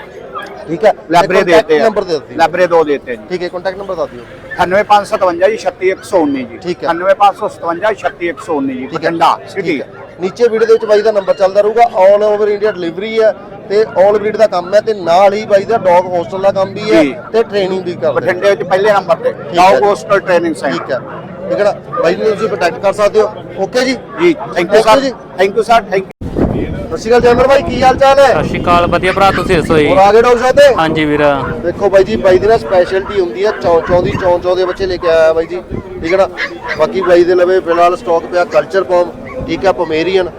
ਠੀਕ ਹੈ? ਲੈਬਰੇ contact ਦੇਤੇ ਨੰਬਰ ਦੇ ਦਿਓ ਲੈਬਰੇ ਦੋ ਦੇਤੇ ਜੀ। ਠੀਕ ਹੈ ਕੰਟੈਕਟ ਨੰਬਰ ਦੱਸ ਦਿਓ। 98557 ਜੀ 36119 ਜੀ। ਠੀਕ ਹੈ। 98557 36119 ਜੀ ਬਠਿੰਡਾ ਸਿਟੀ। ਨੀਚੇ ਵੀਡੀਓ ਦੇ ਵਿੱਚ ਬਾਈ ਦਾ ਨੰਬਰ ਚੱਲਦਾ ਰਹੂਗਾ ਆਲ ਓਵਰ ਇੰਡੀਆ ਡਿਲੀਵਰੀ ਹੈ ਤੇ ਆਲ ਬਰੀਡ ਦਾ ਕੰਮ ਹੈ ਤੇ ਨਾਲ ਹੀ ਬਾਈ ਦਾ ਡੌਗ ਹੋਸਟਲ ਦਾ ਕੰਮ ਵੀ ਹੈ। ਤੇ ਟ੍ਰੇਨਿੰਗ ਵੀ ਕਰਦੇ ਬਠਿੰਡੇ ਵਿੱਚ ਪਹਿਲੇ ਨੰਬਰ ਤੇ ਹੈ। ਡਾਊ ਜੀ। ਕੋਸਟਲ ਟ੍ਰੇਨਿੰਗ ਠੀਕ ਸੈਂਟਰ ਹੈ। ਠੀਕ ਹੈ ਨਾ? ਬਾਈ ਨੂੰ ਤੁਸੀਂ ਕੰਟੈਕਟ ਕਰ ਸਕਦੇ ਹੋ। ਓਕੇ ਜੀ? ਜੀ ਥੈਂਕ ਯੂ ਸਰ ਜੀ। Thank you sir thank you ਸਤਿ ਸ਼੍ਰੀ ਅਕਾਲ ਜੈਮਰ ਬਾਈ ਕੀ ਹਾਲ ਚਾਲ ਹੈ? ਸਤਿ ਸ਼੍ਰੀ ਅਕਾਲ ਵਧੀਆ ਭਰਾ ਤੁਸੀਂ ਦੱਸੋ ਜੀ? ਹੋਰ ਆ ਗਏ ਡੌਗ ਸਾਹਿਬ ਤੇ? ਹਾਂਜੀ ਵੀਰ। ਦੇਖੋ ਬਾਈ ਜੀ ਬਾਈ ਦੀ ਨਾ ਸਪੈਸ਼ਲਟੀ ਹੁੰਦੀ ਹੈ ਚੌਂ ਚੌਂ ਦੀ ਚੌਂ ਚੌਂ ਦੇ ਬੱਚੇ ਲੈ ਕੇ ਆਇਆ ਬਾਈ ਜੀ। ਠੀਕ ਹੈ ਨਾ? ਬਾਕੀ ਬਾਈ ਦੇ ਲਵੇ ਫਿਲਹਾਲ ਸਟਾਕ ਪਿਆ ਕਲਚਰ ਪੌਮ ਠੀਕ ਹੈ ਪਮੇਰੀਅਨ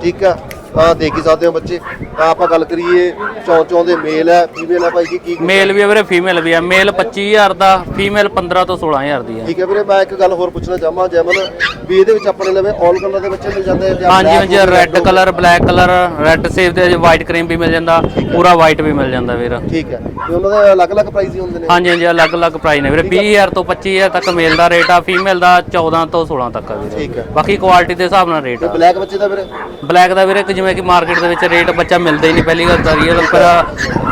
ਠੀਕ ਆ। ਤਾਂ ਦੇਖ ਹੀ ਸਕਦੇ ਹੋ ਬੱਚੇ। ਤਾਂ ਆਪਾਂ ਗੱਲ ਕਰੀਏ ਚੌਂ ਚੌਂ ਦੇ ਮੇਲ ਹੈ ਫੀਮੇਲ ਹੈ ਬਾਈ ਜੀ ਕੀ ਮੇਲ ਵੀ ਆ ਵੀਰੇ ਫੀਮੇਲ ਵੀ ਆ ਮੇਲ 25000 ਦਾ ਫੀਮੇਲ 15 ਤੋਂ 16000 ਦੀ ਆ ਠੀਕ ਹੈ ਵੀਰੇ ਮੈਂ ਇੱਕ ਗੱਲ ਹੋਰ ਪੁੱਛਣਾ ਚਾਹਾਂ ਜੈਮਨ ਵੀ ਇਹਦੇ ਵਿੱਚ ਆਪਣੇ ਲਵੇ ਆਲ ਕਲਰ ਦੇ ਬੱਚੇ ਮਿਲ ਜਾਂਦੇ ਆ ਜਾਂ ਹਾਂਜੀ black ਹਾਂਜੀ ਹੋ ਰੈੱਡ ਹੋ ਕਲਰ ਬਲੈਕ ਕਲਰ ਰੈੱਡ ਸੇਵ ਤੇ ਵਾਈਟ ਕਰੀਮ ਵੀ ਮਿਲ ਜਾਂਦਾ ਪੂਰਾ ਵਾਈਟ ਵੀ ਮਿਲ ਜਾਂਦਾ ਵੀਰ। ਠੀਕ ਹੈ। ਤੇ ਉਹਨਾਂ ਦੇ ਅਲੱਗ-ਅਲੱਗ ਪ੍ਰਾਈਸ ਹੀ ਹੁੰਦੇ ਨੇ? ਹਾਂਜੀ ਹਾਂਜੀ ਅਲੱਗ-ਅਲੱਗ ਪ੍ਰਾਈਸ ਨੇ ਵੀਰੇ। 20000 ਤੋਂ 25000 ਤੱਕ ਮੇਲ ਦਾ ਰੇਟ ਆ ਫੀਮੇਲ ਦਾ 14 ਤੋਂ 16 ਤੱਕ ਆ ਵੀਰੇ। ਠੀਕ ਹੈ। ਬਾਕੀ ਕੁਆਲਿਟੀ ਦੇ ਹਿਸਾਬ ਨਾਲ ਰੇਟ ਤੇ ਆ ਬਲੈਕ ਬੱਚੇ ਦਾ ਵੀਰੇ? ਬਲੈਕ ਦਾ ਵੀਰੇ ਜਿਵੇਂ ਕਿ ਮਾਰਕੀਟ ਦੇ ਵਿੱਚ ਰੇਟ ਬੱਚਾ ਮਿਲਦਾ ਹੀ ਨਹੀਂ ਪਹਿਲੀ ਗੱਲ ਤਾਂ ਰੀਅਲ ਪਰ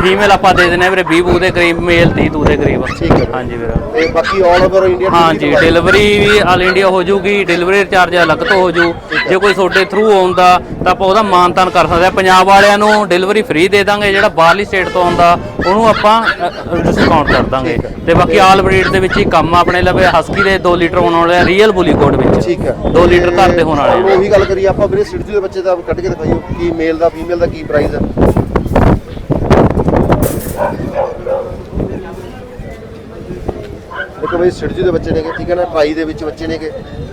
ਫੀਮੇਲ ਆਪਾਂ ਦੇ ਦਿੰਦੇ ਆ ਵੀਰੇ 20 ਬੂ ਦੇ ਕਰੀਬ ਮੇਲ 30 ਤੂ ਦੇ ਕਰੀਬ। ਠੀਕ ਹੈ। ਵੀਰੇ। ਹਾਂਜੀ ਵੀਰੇ। ਤੇ ਬਾਕੀ ਆਲ ਓਵਰ ਇੰਡੀਆ ਹਾਂਜੀ ਡਿਲੀਵਰੀ ਵੀ ਆਲ ਇੰਡੀਆ ਹੋ ਜੂਗੀ ਡਿਲੀਵਰੀ ਚਾਰਜ ਅਲੱਗ ਤੋਂ ਹੋ ਜੂ। ਜੇ ਕੋਈ ਤੁਹਾਡੇ ਥਰੂ ਆਉਂਦਾ ਤਾਂ ਆਪਾਂ ਉਹਦਾ ਮਾਨਤਾਨ ਕਰ ਸਕਦੇ ਆ ਪੰਜਾਬ ਵਾਲਿਆਂ ਨੂੰ ਡਿਲੀਵਰੀ ਫ੍ਰੀ ਦੇ ਦਾਂਗੇ ਜਿਹੜਾ ਬਾਹਰਲੀ ਸਟੇਟ ਤੋਂ ਆਉਂਦਾ ਉਹਨੂੰ ਆਪਾਂ ਡਿਸਕਾਊਂਟ ਕਰ ਦਾਂਗੇ। ਤੇ ਬਾਕੀ ਆਲ ਬਰੀਡ ਦੇ ਵਿੱਚ ਹੀ ਕੰਮ ਆਪਣੇ ਲਵੇ ਹਸਕੀ ਦੇ 2 ਲੀਟਰ ਹੋਣ ਵਾਲੇ ਰੀਅਲ ਬੁਲੀ ਕੋਡ ਵਿੱਚ। ਠੀਕ ਹੈ। 2 ਲੀਟਰ ਘਰ ਦੇ ਹੋਣ ਵਾਲੇ ਉਹੀ ਗੱਲ ਕਰੀਏ ਆਪਾਂ ਵੀਰੇ ਸਿੜਜੀ ਦੇ ਬੱਚੇ ਦਾ ਕੱਢ ਕੇ ਦਿਖਾਈਓ ਕੀ ਮੇਲ ਦਾ ਫੀਮੇਲ ਦਾ ਕੀ ਪ੍ਰਾਈਸ ਹੈ ਦੇਖੋ ਬਈ ਸਿੜਜੀ ਦੇ ਬੱਚੇ ਨੇਗੇ ਠੀਕ ਹੈ ਨਾ? ਟਰਾਈ ਦੇ ਵਿੱਚ ਬੱਚੇ ਨੇਗੇ।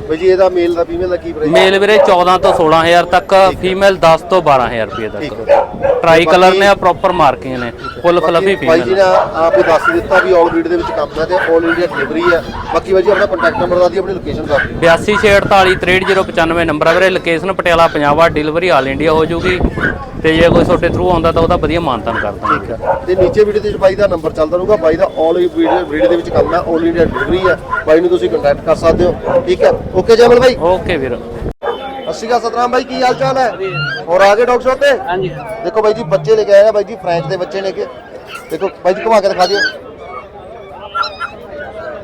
ਬਈ ਜੀ ਇਹਦਾ ਮੇਲ ਦਾ ਫੀਮੇਲ ਦਾ ਕੀ ਪ੍ਰਾਈਸ ਮੇਲ ਵੀਰੇ 14 ਤੋਂ 16000 ਤੱਕ ਫੀਮੇਲ 10 ਤੋਂ 12000 ਰੁਪਏ ਠੀਕ ਤੱਕ ਹੈ। ਟਰਾਈ ਕਲਰ ਨੇ ਆ ਪ੍ਰੋਪਰ ਮਾਰਕਿੰਗ ਨੇ ਫੁੱਲ ਫਲਫੀ ਬਾਈ ਜੀ ਫੀਮੇਲ ਨੇ ਆਪ ਹੀ ਦੱਸ ਦਿੱਤਾ ਵੀ ਆਲ ਬਰੀਡ ਦੇ ਵਿੱਚ ਕੰਮ ਹੈ ਤੇ ਆਲ ਇੰਡੀਆ ਡਿਲੀਵਰੀ ਹੈ। ਬਾਕੀ ਬਾਈ ਜੀ ਆਪਣਾ ਕੰਟੈਕਟ ਨੰਬਰ ਦਾ ਦੀ ਆਪਣੀ ਲੋਕੇਸ਼ਨ ਦੱਸ ਦਿਓ। 8268433095 ਨੰਬਰ ਆ ਵੀਰੇ ਲੋਕੇਸ਼ਨ ਪਟਿਆਲਾ ਪੰਜਾਬ ਆ ਡਿਲੀਵਰੀ ਆਲ ਇੰਡੀਆ ਹੋ ਜੂਗੀ ਤੇ ਜੇ ਕੋਈ ਤੁਹਾਡੇ ਥਰੂ ਆਉਂਦਾ ਤਾਂ ਉਹਦਾ ਵਧੀਆ ਮਾਨਤਾਨ ਕਰ ਦਾਂਗੇ। ਠੀਕ ਹੈ। ਤੇ ਨੀਚੇ ਵੀਡੀਓ ਦੇ ਵਿੱਚ ਬਾਈ ਦਾ ਨੰਬਰ ਚੱਲਦਾ ਰਹੂਗਾ ਬਾਈ ਦਾ ਆਲ ਵੀਡੀਓ ਦੇ ਵਿੱਚ ਕੰਮ ਹੈ ਆਲ ਇੰਡੀਆ ਡਿਲੀਵਰੀ ਹੈ। ਬਾਈ ਨੂੰ ਤੁਸੀਂ ਕੰਟੈਕਟ ਕਰ ਸਕਦੇ ਹੋ। ਠੀਕ ਹੈ। ਓਕੇ ਜਮਲ ਬਾਈ ਓਕੇ ਵੀਰ। ਸਤਿ ਸ਼੍ਰੀ ਅਕਾਲ ਸਤਰਾਮ ਬਾਈ ਕੀ ਹਾਲ ਚਾਲ ਹੈ? ਹੋਰ ਆ ਗਏ ਡਾਕਟਰ ਸਾਹਿਬ ਤੇ? ਹਾਂਜੀ। ਦੇਖੋ ਬਾਈ ਜੀ ਬੱਚੇ ਲੈ ਕੇ ਆਏ ਆ ਬਾਈ ਜੀ ਫ੍ਰੈਂਚ ਦੇ ਬੱਚੇ ਨੇ ਕਿ। ਦੇਖੋ ਬਾਈ ਜੀ ਘੁਮਾ ਕੇ ਦਿਖਾ ਦਿਓ।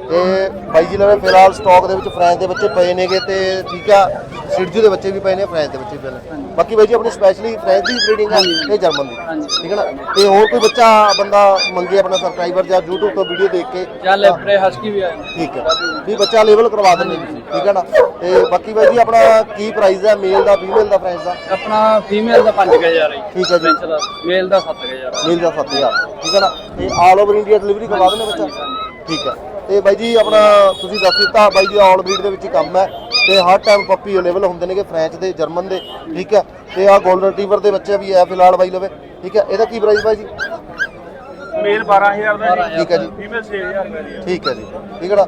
ਤੇ ਬਾਈ ਜੀ ਲਵੇ ਫਿਲਹਾਲ ਸਟਾਕ ਦੇ ਵਿੱਚ ਫ੍ਰੈਂਚ ਦੇ ਬੱਚੇ ਪਏ ਨੇਗੇ ਤੇ ਠੀਕ ਆ ਸਿਡਜੂ ਦੇ ਬੱਚੇ ਵੀ ਪਏ ਨੇ ਫ੍ਰੈਂਚ ਦੇ ਬੱਚੇ ਵੀ ਪਏ ਨੇ। ਬਾਕੀ ਬਾਈ ਜੀ ਆਪਣੀ ਸਪੈਸ਼ਲੀ ਫ੍ਰੈਂਚ ਦੀ ਬਰੀਡਿੰਗ ਹੈ ਤੇ ਜਰਮਨ ਦੀ। ਠੀਕ ਹੈ ਨਾ? ਤੇ ਹੋਰ ਕੋਈ ਬੱਚਾ ਬੰਦਾ ਮੰਗੇ ਆਪਣਾ ਸਬਸਕ੍ਰਾਈਬਰ ਜਾਂ YouTube ਤੋਂ ਵੀਡੀਓ ਦੇਖ ਕੇ? ਜਾਂ ਲੈਬਰੇ ਹਸਕੀ ਵੀ ਆ ਠੀਕ ਹੈ ਵੀ ਬੱਚਾ ਲੈਵਲ ਕਰਵਾ ਦਿੰਦੇ ਠੀਕ ਹੈ ਨਾ? ਤੇ ਬਾਕੀ ਬਾਈ ਜੀ ਆਪਣਾ ਕੀ ਪ੍ਰਾਈਸ ਹੈ ਮੇਲ ਦਾ ਫੀਮੇਲ ਦਾ ਪ੍ਰਾਈਸ ਦਾ ਆਪਣਾ ਫੀਮੇਲ ਦਾ 5000 ਹੈ ਠੀਕ ਹੈ ਜੀ। ਫ੍ਰੈਂਚ ਮੇਲ ਦਾ 7000 ਮੇਲ ਦਾ 7000 ਠੀਕ ਹੈ ਨਾ? ਤੇ ਆਲ ਓਵਰ ਇੰਡੀਆ ਡਿਲੀਵਰੀ ਕਰਵਾ ਦਿੰਦੇ ਬੱਚਾ? ਠੀਕ ਹੈ ਤੇ ਬਾਈ ਜੀ ਆਪਣਾ ਤੁਸੀਂ ਦੱਸ ਦਿੱਤਾ ਬਾਈ ਜੀ ਆਲ ਬਰੀਡ ਦੇ ਵਿੱਚ ਹੀ ਕੰਮ ਹੈ ਤੇ ਹਰ ਟਾਈਮ ਪੱਪੀ ਅਵੇਲੇਬਲ ਹੁੰਦੇ ਨੇਗੇ ਫ੍ਰੈਂਚ ਦੇ ਜਰਮਨ ਦੇ ਠੀਕ ਹੈ? ਤੇ ਆ 골ਡਨ ਰਿਟਰੀਵਰ ਦੇ ਬੱਚੇ ਵੀ ਹੈ ਫਿਲਹਾਲ ਬਾਈ ਲਵੇ ਠੀਕ ਹੈ? ਇਹਦਾ ਕੀ ਪ੍ਰਾਈਸ ਬਾਈ ਜੀ? ਮੇਲ 12000 ਦਾ ਠੀਕ ਹੈ ਜੀ। ਫੀਮੇਲ 6000 ਦਾ ਜੀ। ਠੀਕ ਹੈ ਜੀ। ਠੀਕ ਹੈ ਨਾ?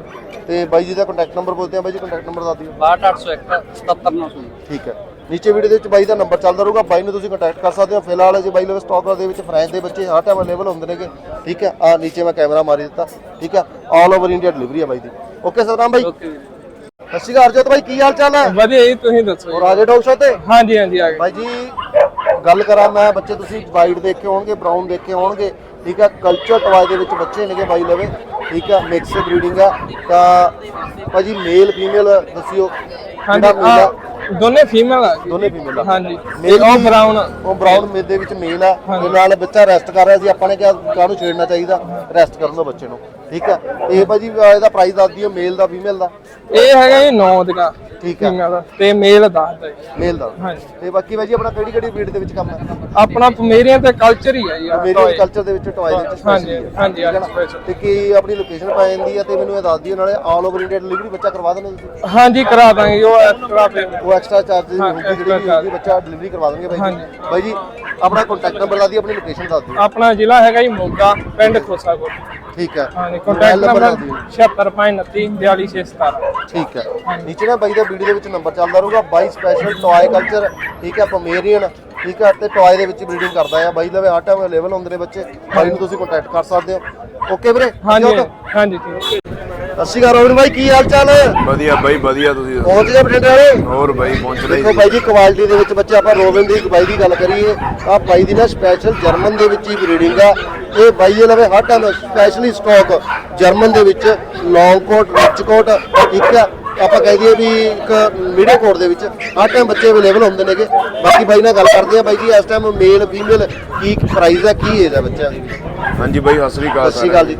ਤੇ ਬਾਈ ਜੀ ਦਾ ਕੰਟੈਕਟ ਨੰਬਰ ਬੋਲਦੇ ਆ ਬਾਈ ਜੀ ਕੰਟੈਕਟ ਨੰਬਰ ਦੱਸ ਦਿਓ। 62801 77900 ਠੀਕ ਹੈ। ਨੀਚੇ ਵੀਡੀਓ ਦੇ ਵਿੱਚ ਬਾਈ ਦਾ ਨੰਬਰ ਚੱਲਦਾ ਰਹੂਗਾ। ਬਾਈ ਨੂੰ ਤੁਸੀਂ ਕੰਟੈਕਟ ਕਰ ਸਕਦੇ ਹੋ। ਫਿਲਹਾਲ ਜੇ ਬਾਈ ਲਵੇ ਸਟਾਕ ਦੇ ਵਿੱਚ ਫਰੈਂਚ ਦੇ ਬੱਚੇ ਹਰ ਟਾਈਮ ਅਵੇਲੇਬਲ ਹੁੰਦੇ ਨੇਗੇ। ਠੀਕ ਹੈ? ਆ ਨੀਚੇ ਮੈਂ ਕੈਮਰਾ ਮਾਰੀ ਦਿੱਤਾ। ਠੀਕ ਹੈ? ਆਲ ਓਵਰ ਇੰਡੀਆ ਡਿਲੀਵਰੀ ਹੈ ਬਾਈ ਦੀ। ਓਕੇ ਸਤਨਾਮ ਬਾਈ। ਸਤਿ ਸ਼੍ਰੀ ਅਕਾਲ ਅਰਜੋਤ ਬਾਈ ਕੀ ਹਾਲ ਚਾਲ ਹੈ? ਵਧੀਆ ਜੀ ਤੁਸੀਂ ਦੱਸੋ ਹੋਰ ਆਜੇ ਡੌਗ ਸ਼ੋ ਤੇ? ਹਾਂਜੀ ਹਾਂਜੀ ਆ ਗਏ। ਬਾਈ ਜੀ ਗੱਲ ਕਰਾਂ ਮੈਂ ਬੱਚੇ ਤੁਸੀਂ ਵਾਈਟ ਦੇਖੇ ਹੋਣਗੇ ਬਰਾਊਨ ਦੇਖੇ ਹੋਣਗੇ ਠੀਕ ਹੈ? ਕਲਚਰ ਟਵਾਈ ਦੇ ਵਿੱਚ ਬੱਚੇ ਨੇਗੇ ਬਾਈ ਲਵੇ। ਠੀਕ ਹੈ? ਮਿਕਸ ਬਰੀਡਿੰਗ ਆ। ਤਾਂ ਭਾਜੀ ਮੇਲ ਫੀਮੇਲ ਦੱਸਿਓ। ਹਾਂਜੀ ਦੋਨੇ ਫੀਮੇਲ ਆ ਜੀ। ਦੋਨੇ ਫੀਮੇਲ ਆ। ਹਾਂਜੀ। ਮੇਲ ਉਹ ਬਰਾਊਨ ਉਹ ਬਰਾਊਨ ਮੇਲ ਦੇ ਵਿੱਚ ਮੇਲ ਆ। ਤੇ ਨਾਲ ਬੱਚਾ ਰੈਸਟ ਕਰ ਰਿਹਾ ਸੀ। ਆਪਾਂ ਨੇ ਕਿਹਾ ਕਾਹਨੂੰ ਛੇੜਨਾ ਚਾਹੀਦਾ? ਰੈਸਟ ਕਰਨ ਦੋ ਬੱਚੇ ਨੂੰ। ਠੀਕ ਹੈ ਇਹ ਭਾਜੀ ਅਹ ਇਹਦਾ ਪ੍ਰਾਈਸ ਦੱਸ ਦਿਓ ਮੇਲ ਦਾ ਫੀਮੇਲ ਦਾ। ਇਹ ਹੈਗਾ ਜੀ 9 ਦਾ ਠੀਕ ਹੈ ਫੀਮੇਲ ਦਾ। ਤੇ ਮੇਲ 10 ਦਾ ਜੀ। ਮੇਲ ਦਾ। ਹਾਂਜੀ। ਤੇ ਬਾਕੀ ਭਾਜੀ ਆਪਣਾ ਕਿਹੜੀ ਕਿਹੜੀ ਬਰੀਡ ਦੇ ਵਿੱਚ ਕੰਮ ਹੈ ਆਪਣਾ ਪਮੇਰੀਅਨ ਤੇ ਕਲਚਰ ਹੀ ਆ ਜੀ ਆਹ ਮੇਰੇ toy। ਕਲਚਰ ਦੇ ਵਿੱਚ ਟੌਏ ਦੇ ਵਿੱਚ ਹਾਂਜੀ, special ਹੀ। ਹਾਂਜੀ, ਠੀਕ ਹੈ ਨਾ? special। ਤੇ ਕੀ ਆਪਣੀ ਲੋਕੇਸ਼ਨ ਪਾ ਜਾਂਦੀ ਹੈ ਤੇ ਮੈਨੂੰ ਇਹ ਦੱਸ ਦਿਓ ਨਾਲੇ ਆਲ ਓਵਰ ਇੰਡੀਆ ਡਿਲੀਵਰੀ ਬੱਚਾ ਕਰਵਾ ਦੇਣਾ ਤੁਸੀਂ? ਹਾਂਜੀ ਕਰਾ ਦਾਂਗੇ ਜੀ, ਉਹ ਐਕਸਟਰਾ ਪੇਮੈਂਟ ਉਹ ਐਕਸਟਰਾ ਚਾਰजेस ਹਾਂ, ਹੋਊਗੀ ਜਿਹੜੀ। ਹੋਊਗੀ ਬੱਚਾ ਡਿਲੀਵਰੀ ਕਰਵਾ ਦੇਣਗੇ ਬਾਈ ਜੀ। ਬਾਈ ਜੀ ਆਪਣਾ ਕੰਟੈਕਟ ਨੰਬਰ ਦੱਸ ਦਿਓ ਆਪਣੀ ਲੋਕੇਸ਼ਨ ਦੱਸ ਦਿਓ। ਆਪਣਾ ਜ਼ਿਲ੍ਹਾ ਹੈਗਾ ਜੀ ਮੋਗਾ ਪਿੰਡ ਖੋਸਾਗੁਰ ਠੀਕ ਹੈ। ਹਾਂਜੀ ਕੰਟੈਕਟ ਨੰਬਰ ਨੰਬਰ ਦੱਸ ਦਿਓ। 7529 42617 ਠੀਕ ਹੈ। ਨੀਚੇ ਨਾ ਬਾਈ ਦਾ ਵੀਡੀਓ ਦੇ ਵਿੱਚ ਨੰਬਰ ਚੱਲਦਾ ਰਹੂਗਾ। ਬਾਈ ਸਪੈਸ਼ਲ ਟੌਏ ਕਲਚਰ ਠੀਕ ਹੈ ਪਮੇਰੀਅਨ ਠੀਕ ਹੈ ਤੇ ਟੌਏ ਦੇ ਵਿੱਚ ਬਰੀਡਿੰਗ ਕਰਦਾ ਆ। ਬਾਈ ਲਵੇ ਹਰ ਟਾਈਮ ਅਵੇਲੇਬਲ ਹੁੰਦੇ ਨੇ ਬੱਚੇ। ਬਾਈ ਨੂੰ ਤੁਸੀਂ ਕੰਟੈਕਟ ਕਰ ਸਕਦੇ ਹੋ। ਓਕੇ ਵੀਰੇ? ਹਾਂਜੀ? ਹਾਂਜੀ ਠੀਕ ਸਤਿ ਸ਼੍ਰੀ ਅਕਾਲ ਰੋਬਿਨ ਬਾਈ ਕੀ ਹਾਲ ਚਾਲ? ਵਧੀਆ ਬਾਈ ਵਧੀਆ ਤੁਸੀਂ ਦੱਸੋ। ਪਹੁੰਚ ਗਏ ਬਠਿੰਡੇ ਵਾਲੇ? ਹੋਰ ਬਾਈ ਪਹੁੰਚਦਾ ਹੀ ਦੇਖੋ ਬਾਈ ਜੀ ਕੁਆਲਿਟੀ ਦੇ ਵਿੱਚ ਬੱਚੇ ਆਪਾਂ ਰੋਬਿਨ ਦੀ ਬਾਈ ਦੀ ਗੱਲ ਕਰੀਏ ਆ ਬਾਈ ਦੀ ਨਾ ਸਪੈਸ਼ਲ ਜਰਮਨ ਦੇ ਵਿੱਚ ਹੀ ਬਰੀਡਿੰਗ ਆ। ਇਹ ਬਾਈ ਇਹ ਲਵੇ ਹਰ ਟਾਈਮ ਸਪੈਸ਼ਲੀ ਸਟਾਕ ਜਰਮਨ ਦੇ ਵਿੱਚ ਲੌਂਗ ਕੋਟ ਰਿਚ ਕੋਟ ਠੀਕ ਆ? ਆਪਾਂ ਕਹਿ ਦਈਏ ਵੀ ਇੱਕ ਮੀਡੀਅਮ ਕੋਟ ਦੇ ਵਿੱਚ ਹਰ ਟਾਈਮ ਬੱਚੇ ਅਵੇਲੇਬਲ ਹੁੰਦੇ ਨੇਗੇ। ਬਾਕੀ ਬਾਈ ਨਾਲ ਗੱਲ ਕਰਦੇ ਆ ਬਾਈ ਜੀ ਇਸ ਟਾਈਮ ਮੇਲ ਫੀਮੇਲ ਕੀ ਪ੍ਰਾਈਸ ਹੈ ਕੀ ਏਜ ਬੱਚਿਆਂ ਦੀ? ਹਾਂਜੀ ਬਾਈ ਸਤਿ ਸ੍ਰੀ ਅਕਾਲ ਸਤਿ ਸ਼੍ਰੀ ਅਕਾਲ ਜੀ।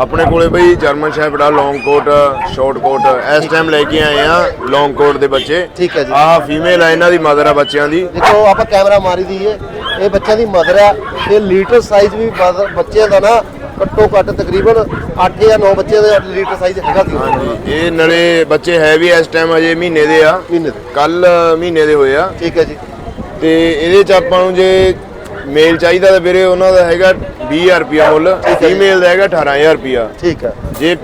ਆਪਣੇ ਕੋਲੇ ਬਾਈ ਜਰਮਨ ਸ਼ੈਫਰਡ ਆ ਲੌਂਗ ਕੋਟ ਸ਼ਾਰਟ ਕੋਟ ਇਸ ਟਾਈਮ ਲੈ ਕੇ ਆਏ ਆ ਲੌਂਗ ਕੋਟ ਦੇ ਬੱਚੇ। ਠੀਕ ਹੈ ਜੀ। ਆਹ ਫੀਮੇਲ ਆ ਇਹਨਾਂ ਦੀ ਮਦਰ ਆ ਬੱਚਿਆਂ ਦੀ। ਦੇਖੋ ਆਪਾਂ ਕੈਮਰਾ ਮਾਰੀ ਦਈਏ ਇਹ ਬੱਚਿਆਂ ਦੀ ਮਦਰ ਆ। ਤੇ ਲੀਟਰ ਸਾਈਜ਼ ਵੀ ਬੱਚਿਆਂ ਦਾ ਨਾ ਘੱਟੋ ਘੱਟ ਤਕਰੀਬਨ 8 ਜਾਂ 9 ਬੱਚੇ ਦਾ ਲੀਟਰ ਸਾਈਜ਼ ਹੈਗਾ ਸੀ। ਹਾਂਜੀ ਇਹ ਨਲੇ ਬੱਚੇ ਹੈ ਵੀ ਇਸ ਟਾਈਮ ਅਜੇ ਮਹੀਨੇ ਦੇ ਆ। ਮਹੀਨੇ ਦੇ। ਕੱਲ ਮਹੀਨੇ ਦੇ ਹੋਏ ਆ। ਠੀਕ ਹੈ ਜੀ। ਤੇ ਇਹਦੇ ਚ ਆਪਾਂ ਨੂੰ ਜੇ ਮੇਲ ਚਾਹੀਦਾ ਤਾਂ ਵੀਰੇ ਉਹਨਾਂ ਦਾ ਹੈਗਾ 20000 ਰੁਪਿਆ ਮੁੱਲ ਫੀਮੇਲ ਦਾ ਹੈਗਾ 18000 ਰੁਪਿਆ ਠੀਕ ਹੈ। ਜੇ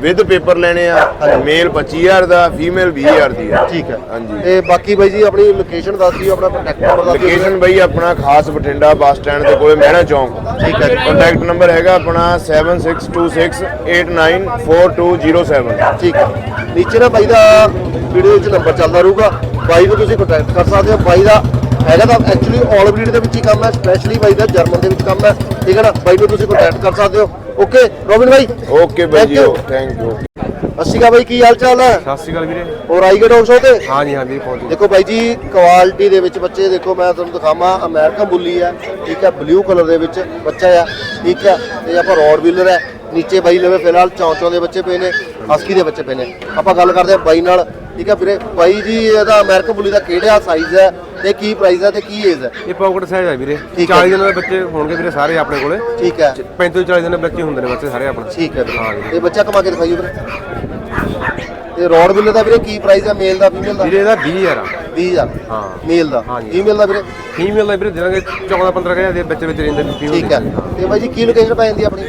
ਵਿਦ ਪੇਪਰ ਲੈਣੇ ਆ ਮੇਲ 25000 ਦਾ ਫੀਮੇਲ 20000 ਦੀ ਆ। ਠੀਕ ਹੈ। ਹਾਂਜੀ। ਤੇ ਬਾਕੀ ਬਾਈ ਜੀ ਆਪਣੀ ਲੋਕੇਸ਼ਨ ਦੱਸ ਦਿਓ ਆਪਣਾ ਕੰਟੈਕਟ ਨੰਬਰ ਦੱਸ ਦਿਓ। ਲੋਕੇਸ਼ਨ ਬਈ ਆਪਣਾ ਖਾਸ ਬਠਿੰਡਾ ਬੱਸ ਸਟੈਂਡ ਦੇ ਕੋਲੇ ਮਹਿਣਾ ਚੌਂਕ। ਠੀਕ ਹੈ। ਕੰਟੈਕਟ ਨੰਬਰ ਹੈਗਾ ਆਪਣਾ 7626894207 ਠੀਕ ਹੈ। ਨੀਚੇ ਨਾ ਬਾਈ ਦਾ ਵੀਡੀਓ ਵਿੱਚ ਨੰਬਰ ਚੱਲਦਾ ਰਹੂਗਾ। ਬਾਈ ਨੂੰ ਤੁਸੀਂ ਕੰਟੈਕਟ ਕਰ ਸਕਦੇ ਹੋ। ਬਾਈ ਦਾ ਹੈਗਾ ਤਾਂ ਐਕਚੁਅਲੀ ਆਲ ਬਰੀਡ ਦੇ ਵਿੱਚ ਹੀ ਕੰਮ ਹੈ ਸਪੈਸ਼ਲੀ ਬਾਈ ਦਾ ਜਰਮਨ ਦੇ ਵਿੱਚ ਕੰਮ ਹੈ। ਠੀਕ ਹੈ ਨਾ? ਬਾਈ ਨੂੰ ਤੁਸੀਂ ਕੰਟੈਕਟ ਕਰ ਸਕਦੇ ਹੋ। Okay Robin bye. Okay bye ji. Thank you ਸਤਿ ਸ਼੍ਰੀ ਅਕਾਲ ਬਾਈ ਕੀ ਹਾਲ ਚਾਲ ਹੈ? ਸਤਿ ਸ਼੍ਰੀ ਅਕਾਲ ਵੀਰੇ। ਹੋਰ ਆਈ ਗਏ ਡੌਗ ਸ਼ੋ ਤੇ? ਹਾਂ ਜੀ ਹਾਂ ਵੀਰੇ ਪਹੁੰਚ ਦੇਖੋ ਬਾਈ ਜੀ ਕੁਆਲਿਟੀ ਦੇ ਵਿੱਚ ਬੱਚੇ ਦੇਖੋ ਮੈਂ ਤੁਹਾਨੂੰ ਦਿਖਾਵਾਂ ਅਮਰੀਕਨ ਬੁੱਲੀ ਹੈ ਠੀਕ ਹੈ ਬਲੂ ਕਲਰ ਦੇ ਵਿੱਚ ਬੱਚਾ ਆ ਠੀਕ ਹੈ ਤੇ ਆਪਾਂ ਰੋਡ ਵੀਲਰ ਹੈ। ਨੀਚੇ ਬਾਈ ਲਵੇ ਫਿਲਹਾਲ ਚੌਂਚੋਂ ਦੇ ਬੱਚੇ ਪਏ ਨੇ ਹਸਕੀ ਦੇ ਬੱਚੇ ਪਏ ਨੇ। ਆਪਾਂ ਗੱਲ ਕਰਦੇ ਹਾਂ ਬਾਈ ਨਾਲ। ਠੀਕ ਹੈ ਵੀਰੇ ਬਾਈ ਜੀ ਇਹਦਾ ਅਮਰੀਕਨ ਬੁੱਲੀ ਦਾ ਕਿਹੜਾ ਸਾਈਜ਼ ਹੈ ਤੇ ਕੀ ਪ੍ਰਾਈਸ ਹੈ ਤੇ ਕੀ ਏਜ ਹੈ? ਇਹ ਪਾਕਟ ਸਾਈਜ਼ ਹੈ ਵੀਰੇ। ਠੀਕ ਹੈ। 40 ਦਿਨਾਂ ਦੇ ਬੱਚੇ ਹੋਣਗੇ ਵੀਰੇ ਸਾਰੇ ਆਪਣੇ ਕੋਲੇ। ਠੀਕ ਹੈ। 35 40 ਦਿਨਾਂ ਦੇ ਬੱਚੇ ਹੁੰਦੇ ਨੇ ਬੱਚੇ ਸਾਰੇ ਆਪਣੇ। ਠੀਕ ਹੈ ਹਾਂ ਵੀਰੇ ਵੀਰੇ। ਇਹ ਬੱਚਾ ਕਮਾ ਕੇ ਦਿਖਾਈਓ ਵੀਰੇ। ਤੇ ਰੋਡ ਵੀਲਰ ਦਾ ਵੀਰੇ ਕੀ ਪ੍ਰਾਈਸ ਹੈ? ਮੇਲ ਦਾ ਫੀਮੇਲ ਦਾ? ਵੀਰੇ ਇਹਦਾ 20000 ਆ। 20000 ਹਾਂ। ਮੇਲ ਦਾ। ਹਾਂਜੀ। ਫੀਮੇਲ ਦਾ ਵੀਰੇ? ਫੀਮੇਲ ਦਾ ਵੀਰੇ ਦੇਣਗੇ 14 15000 ਦੇ ਬੱਚੇ ਵਿੱਚ ਰਹਿੰਦੇ ਨੇ female ਠੀਕ ਹੈ। ਦੇ। ਤੇ ਬਾਈ ਜੀ ਕੀ ਲੋਕੇਸ਼ਨ ਪੈ ਜਾਂਦੀ ਹੈ ਆਪਣੀ?